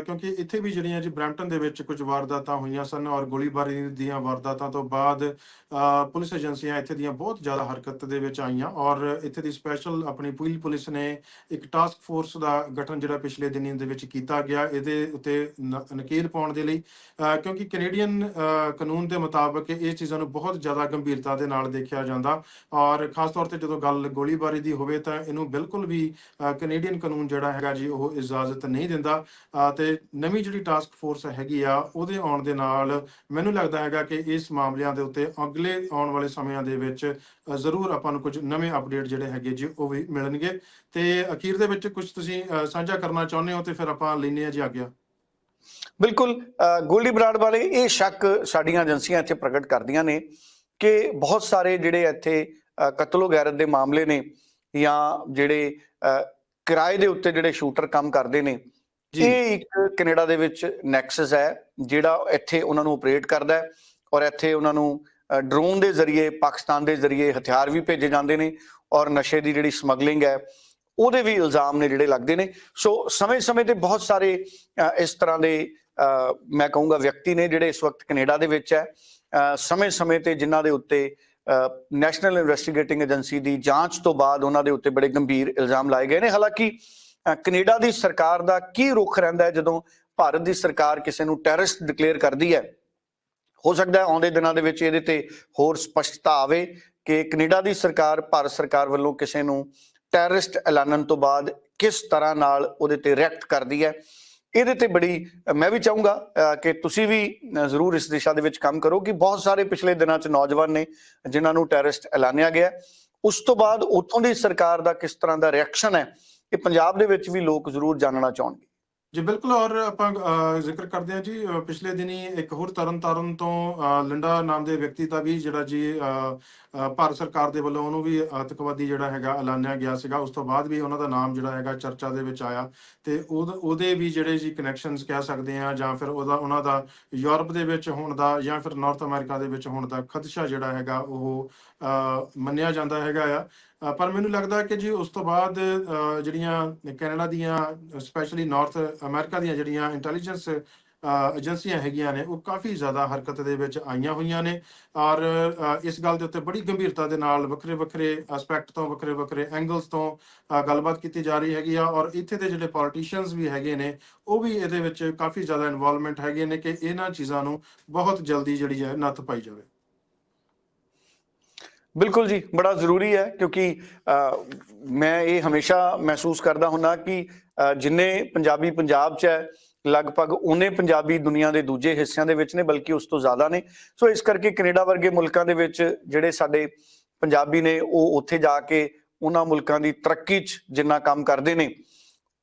ਕਿਉਂਕਿ ਇੱਥੇ ਵੀ ਜਿਹੜੀਆਂ ਜੀ ਬ੍ਰੈਂਪਟਨ ਦੇ ਵਿੱਚ ਕੁਝ ਵਾਰਦਾਤਾਂ ਹੋਈਆਂ ਸਨ ਔਰ ਗੋਲੀਬਾਰੀ ਦੀਆਂ ਵਾਰਦਾਤਾਂ ਤੋਂ ਬਾਅਦ ਪੁਲਿਸ ਏਜੰਸੀਆਂ ਇੱਥੇ ਦੀਆਂ ਬਹੁਤ ਜ਼ਿਆਦਾ ਹਰਕਤ ਦੇ ਵਿੱਚ ਆਈਆਂ ਔਰ ਇੱਥੇ ਦੀ ਸਪੈਸ਼ਲ ਆਪਣੀ ਪੁਲਿਸ ਪੁਲਿਸ ਨੇ ਇੱਕ ਟਾਸਕ ਫੋਰਸ ਦਾ ਗਠਨ ਜਿਹੜਾ ਪਿਛਲੇ ਦਿਨਾਂ ਦੇ ਵਿੱਚ ਕੀਤਾ ਗਿਆ, ਇਹਦੇ ਉੱਤੇ ਨਕੇਲ ਪਾਉਣ ਦੇ ਲਈ ਕਿਉਂਕਿ ਕੈਨੇਡੀਅਨ ਕਾਨੂੰਨ ਦੇ ਮੁਤਾਬਕ ਇਹ ਚੀਜ਼ਾਂ ਨੂੰ ਬਹੁਤ ਜ਼ਿਆਦਾ ਗੰਭੀਰਤਾ ਦੇ ਨਾਲ ਦੇਖਿਆ ਜਾਂਦਾ ਔਰ ਖਾਸ ਤੌਰ ਤੇ ਜਦੋਂ ਗੱਲ ਗੋਲੀਬਾਰੀ ਦੀ ਹੋਵੇ ਤਾਂ ਇਹਨੂੰ ਬਿਲਕੁਲ ਵੀ ਕੈਨੇਡੀਅਨ ਕਾਨੂੰਨ ਜਿਹੜਾ ਹੈਗਾ ਜੀ, ਉਹ ਇਜਾਜ਼ਤ ਨਹੀਂ ਦਿੰਦਾ। ਤੇ ਨਵੀਂ ਜਿਹੜੀ ਟਾਸਕ ਫੋਰਸ ਹੈਗੀ ਆ, ਉਹਦੇ ਆਉਣ ਦੇ ਨਾਲ ਮੈਨੂੰ ਲੱਗਦਾ ਹੈਗਾ ਕਿ ਇਸ ਮਾਮਲਿਆਂ ਦੇ ਉੱਤੇ ਅਗਲੇ ਆਉਣ ਵਾਲੇ ਸਮਿਆਂ ਦੇ ਵਿੱਚ ਜ਼ਰੂਰ ਆਪਾਂ ਨੂੰ ਕੁਝ ਨਵੇਂ ਅਪਡੇਟ ਜਿਹੜੇ ਹੈਗੇ ਜੀ, ਉਹ ਵੀ ਮਿਲਣਗੇ। ਤੇ ਅਖੀਰ ਦੇ ਵਿੱਚ ਕੁਝ ਤੁਸੀਂ ਸਾਂਝਾ ਕਰਨਾ ਚਾਹੁੰਦੇ ਹੋ ਤੇ ਫਿਰ ਆਪਾਂ ਲੈਨੇ ਆ ਜੀ ਆਗਿਆ। ਬਿਲਕੁਲ ਗੋਲਡੀ ਬਰਾੜ ਵਾਲੇ, ਇਹ ਸ਼ੱਕ ਸਾਡੀਆਂ ਏਜੰਸੀਆਂ ਇੱਥੇ ਪ੍ਰਗਟ ਕਰਦੀਆਂ ਨੇ ਕਿ ਬਹੁਤ ਸਾਰੇ ਜਿਹੜੇ ਇੱਥੇ ਕਤਲੋ ਗੈਰਤ ਦੇ ਮਾਮਲੇ ਨੇ ਜਾਂ ਜਿਹੜੇ ਕਿਰਾਏ ਦੇ ਉੱਤੇ ਜਿਹੜੇ ਸ਼ੂਟਰ ਕੰਮ ਕਰਦੇ ਨੇ ਇਹ ਇੱਕ ਕੈਨੇਡਾ ਦੇ ਵਿੱਚ ਨੈਕਸਸ ਹੈ ਜਿਹੜਾ ਇੱਥੇ ਉਹਨਾਂ ਨੂੰ ਆਪਰੇਟ ਕਰਦਾ ਹੈ ਔਰ ਇੱਥੇ ਉਹਨਾਂ ਨੂੰ ਡਰੋਨ ਦੇ ਜ਼ਰੀਏ ਪਾਕਿਸਤਾਨ ਦੇ ਜ਼ਰੀਏ ਹਥਿਆਰ ਵੀ ਭੇਜੇ ਜਾਂਦੇ ਨੇ ਔਰ ਨਸ਼ੇ ਦੀ ਜਿਹੜੀ ਸਮਗਲਿੰਗ ਹੈ ਉਹਦੇ ਵੀ ਇਲਜ਼ਾਮ ਨੇ ਜਿਹੜੇ ਲੱਗਦੇ ਨੇ। ਸੋ ਸਮੇਂ-ਸਮੇਂ ਤੇ ਬਹੁਤ ਸਾਰੇ ਇਸ ਤਰ੍ਹਾਂ ਦੇ ਮੈਂ ਕਹੂੰਗਾ ਵਿਅਕਤੀ ਨੇ ਜਿਹੜੇ ਇਸ ਵਕਤ ਕੈਨੇਡਾ ਦੇ ਵਿੱਚ ਹੈ ਸਮੇਂ-ਸਮੇਂ ਤੇ ਜਿਨ੍ਹਾਂ ਦੇ ਉੱਤੇ ਨੈਸ਼ਨਲ ਇਨਵੈਸਟੀਗੇਟਿੰਗ ਏਜੰਸੀ ਦੀ ਜਾਂਚ ਤੋਂ ਬਾਅਦ ਉਹਨਾਂ ਦੇ ਉੱਤੇ ਬੜੇ ਗੰਭੀਰ ਇਲਜ਼ਾਮ ਲਾਏ ਗਏ ਨੇ। ਹਾਲਾਂਕਿ ਅ, ਕੈਨੇਡਾ ਦੀ ਸਰਕਾਰ ਦਾ ਕੀ ਰੁਖ ਰਹਿੰਦਾ ਹੈ ਜਦੋਂ ਭਾਰਤ ਦੀ ਸਰਕਾਰ ਕਿਸੇ ਨੂੰ ਟੈਰਰਿਸਟ ਡਿਕਲੇਅਰ ਕਰਦੀ ਹੈ? ਹੋ ਸਕਦਾ ਹੈ ਆਉਂਦੇ ਦਿਨਾਂ ਦੇ ਵਿੱਚ ਇਹਦੇ ਤੇ ਹੋਰ ਸਪਸ਼ਟਤਾ ਆਵੇ ਕਿ ਕੈਨੇਡਾ ਦੀ ਸਰਕਾਰ ਭਾਰਤ ਸਰਕਾਰ ਵੱਲੋਂ ਕਿਸੇ ਨੂੰ ਟੈਰਰਿਸਟ ਐਲਾਨਣ ਤੋਂ ਬਾਅਦ ਕਿਸ ਤਰ੍ਹਾਂ ਨਾਲ ਉਹਦੇ ਤੇ ਰਿਐਕਟ ਕਰਦੀ ਹੈ। ਇਹਦੇ ਤੇ ਬੜੀ, ਮੈਂ ਵੀ ਚਾਹੂੰਗਾ ਕਿ ਤੁਸੀਂ ਵੀ ਜ਼ਰੂਰ ਇਸ ਦਿਸ਼ਾ ਦੇ ਵਿੱਚ ਕੰਮ ਕਰੋ ਕਿ ਬਹੁਤ ਸਾਰੇ ਪਿਛਲੇ ਦਿਨਾਂ 'ਚ ਨੌਜਵਾਨ ਨੇ ਜਿਨ੍ਹਾਂ ਨੂੰ ਟੈਰਰਿਸਟ ਐਲਾਨਿਆ ਗਿਆ। ਉਸ ਤੋਂ ਬਾਅਦ ਉੱਥੋਂ ਦੀ ਸਰਕਾਰ ਦਾ ਕਿਸ ਤਰ੍ਹਾਂ ਦਾ ਰਿਐਕਸ਼ਨ ਹੈ, ਇਹ ਪੰਜਾਬ ਦੇ ਵਿੱਚ ਵੀ ਲੋਕ ਜ਼ਰੂਰ ਜਾਣਨਾ ਚਾਹਣਗੇ। ਜੀ ਬਿਲਕੁਲ ਔਰ ਆਪਾਂ ਜ਼ਿਕਰ ਕਰਦੇ ਹਾਂ ਜੀ ਪਿਛਲੇ ਦਿਨੀ ਇੱਕ ਹੋਰ ਤਰਨ ਤੋਂ ਅ, ਨਾਮ ਦੇ ਵਿਅਕਤੀ ਦਾ ਵੀ ਜਿਹੜਾ ਜੀ ਭਾਰਤ ਸਰਕਾਰ ਦੇ ਵੱਲੋਂ ਉਹਨੂੰ ਵੀ ਆਤੰਕਵਾਦੀ ਜਿਹੜਾ ਹੈਗਾ ਐਲਾਨਿਆ ਗਿਆ ਸੀਗਾ। ਉਸ ਤੋਂ ਬਾਅਦ ਵੀ ਉਹਨਾਂ ਦਾ ਨਾਮ ਜਿਹੜਾ ਹੈਗਾ ਚਰਚਾ ਦੇ ਵਿੱਚ ਆਇਆ ਤੇ ਉਹਦੇ ਵੀ ਜਿਹੜੇ ਜੀ ਕਨੈਕਸ਼ਨਸ ਕਹਿ ਸਕਦੇ ਆ ਜਾਂ ਫਿਰ ਉਹਦਾ ਉਹਨਾਂ ਦਾ ਯੂਰਪ ਦੇ ਵਿੱਚ ਹੋਣ ਦਾ ਜਾਂ ਫਿਰ ਨਾਰਥ ਅਮਰੀਕਾ ਦੇ ਵਿੱਚ ਹੋਣ ਦਾ ਖਦਸ਼ਾ ਜਿਹੜਾ ਹੈਗਾ ਉਹ ਮੰਨਿਆ ਜਾਂਦਾ ਹੈਗਾ ਆ। ਪਰ ਮੈਨੂੰ ਲੱਗਦਾ ਕਿ ਜੀ ਉਸ ਤੋਂ ਬਾਅਦ ਜਿਹੜੀਆਂ ਕੈਨੇਡਾ ਦੀਆਂ ਸਪੈਸ਼ਲੀ ਨਾਰਥ ਅਮਰੀਕਾ ਦੀਆਂ ਜਿਹੜੀਆਂ ਇੰਟੈਲੀਜੈਂਸ ਏਜੰਸੀਆਂ ਹੈਗੀਆਂ ਨੇ, ਉਹ ਕਾਫੀ ਜ਼ਿਆਦਾ ਹਰਕਤ ਦੇ ਵਿੱਚ ਆਈਆਂ ਹੋਈਆਂ ਨੇ। ਔਰ ਇਸ ਗੱਲ ਦੇ ਉੱਤੇ ਬੜੀ ਗੰਭੀਰਤਾ ਦੇ ਨਾਲ ਵੱਖਰੇ ਵੱਖਰੇ ਐਸਪੈਕਟ ਤੋਂ, ਵੱਖਰੇ ਵੱਖਰੇ ਐਂਗਲਸ ਤੋਂ ਗੱਲਬਾਤ ਕੀਤੀ ਜਾ ਰਹੀ ਹੈਗੀ ਆ। ਔਰ ਇੱਥੇ ਦੇ ਜਿਹੜੇ ਪੋਲੀਟੀਸ਼ੀਅਨਸ ਵੀ ਹੈਗੇ ਨੇ, ਉਹ ਵੀ ਇਹਦੇ ਵਿੱਚ ਕਾਫੀ ਜ਼ਿਆਦਾ ਇਨਵੋਲਵਮੈਂਟ ਹੈਗੇ ਨੇ ਕਿ ਇਹਨਾਂ ਚੀਜ਼ਾਂ ਨੂੰ ਬਹੁਤ ਜਲਦੀ ਜਿਹੜੀ ਹੈ ਨੱਥ ਪਾਈ ਜਾਵੇ। ਬਿਲਕੁਲ ਜੀ, ਬੜਾ ਜ਼ਰੂਰੀ ਹੈ ਕਿਉਂਕਿ ਮੈਂ ਇਹ ਹਮੇਸ਼ਾ ਮਹਿਸੂਸ ਕਰਦਾ ਹੁੰਦਾ ਕਿ ਜਿੰਨੇ ਪੰਜਾਬੀ ਪੰਜਾਬ 'ਚ ਹੈ, ਲਗਭਗ ਉਹਨੇ ਪੰਜਾਬੀ ਦੁਨੀਆ ਦੇ ਦੂਜੇ ਹਿੱਸਿਆਂ ਦੇ ਵਿੱਚ ਨੇ, ਬਲਕਿ ਉਸ ਤੋਂ ਜ਼ਿਆਦਾ ਨੇ। ਸੋ ਇਸ ਕਰਕੇ ਕੈਨੇਡਾ ਵਰਗੇ ਮੁਲਕਾਂ ਦੇ ਵਿੱਚ ਜਿਹੜੇ ਸਾਡੇ ਪੰਜਾਬੀ ਨੇ, ਉਹ ਉੱਥੇ ਜਾ ਕੇ ਉਹਨਾਂ ਮੁਲਕਾਂ ਦੀ ਤਰੱਕੀ 'ਚ ਜਿੰਨਾ ਕੰਮ ਕਰਦੇ ਨੇ,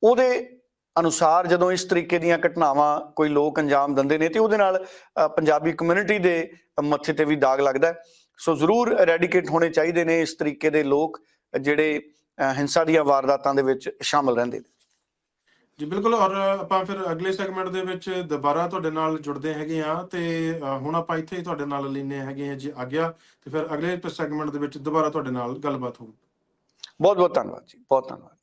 ਉਹਦੇ ਅਨੁਸਾਰ ਜਦੋਂ ਇਸ ਤਰੀਕੇ ਦੀਆਂ ਘਟਨਾਵਾਂ ਕੋਈ ਲੋਕ ਅੰਜਾਮ ਦਿੰਦੇ ਨੇ, ਤੇ ਉਹਦੇ ਨਾਲ ਪੰਜਾਬੀ ਕਮਿਊਨਿਟੀ ਦੇ ਮੱਥੇ ਤੇ ਵੀ ਦਾਗ ਲੱਗਦਾ ਹੈ। ਸੋ ਜ਼ਰੂਰ ਐਰੈਡੀਕੇਟ ਹੋਣੇ ਚਾਹੀਦੇ ਨੇ ਇਸ ਤਰੀਕੇ ਦੇ ਲੋਕ ਜਿਹੜੇ ਹਿੰਸਾ ਦੀਆਂ ਵਾਰਦਾਤਾਂ ਦੇ ਵਿੱਚ ਸ਼ਾਮਲ ਰਹਿੰਦੇ ਨੇ। ਜੀ ਬਿਲਕੁਲ ਔਰ ਆਪਾਂ ਫਿਰ ਅਗਲੇ ਸੈਗਮੈਂਟ ਦੇ ਵਿੱਚ ਦੁਬਾਰਾ ਤੁਹਾਡੇ ਨਾਲ ਜੁੜਦੇ ਹੈਗੇ ਆ ਤੇ ਹੁਣ ਆਪਾਂ ਇੱਥੇ ਹੀ ਤੁਹਾਡੇ ਨਾਲ ਲੈਨੇ ਹੈਗੇ ਆ ਜੀ ਆਗਿਆ ਤੇ ਫਿਰ ਅਗਲੇ ਸੈਗਮੈਂਟ ਦੇ ਵਿੱਚ ਦੁਬਾਰਾ ਤੁਹਾਡੇ ਨਾਲ ਗੱਲਬਾਤ ਹੋਊਗੀ ਬਹੁਤ ਬਹੁਤ ਧੰਨਵਾਦ ਜੀ ਬਹੁਤ ਧੰਨਵਾਦ।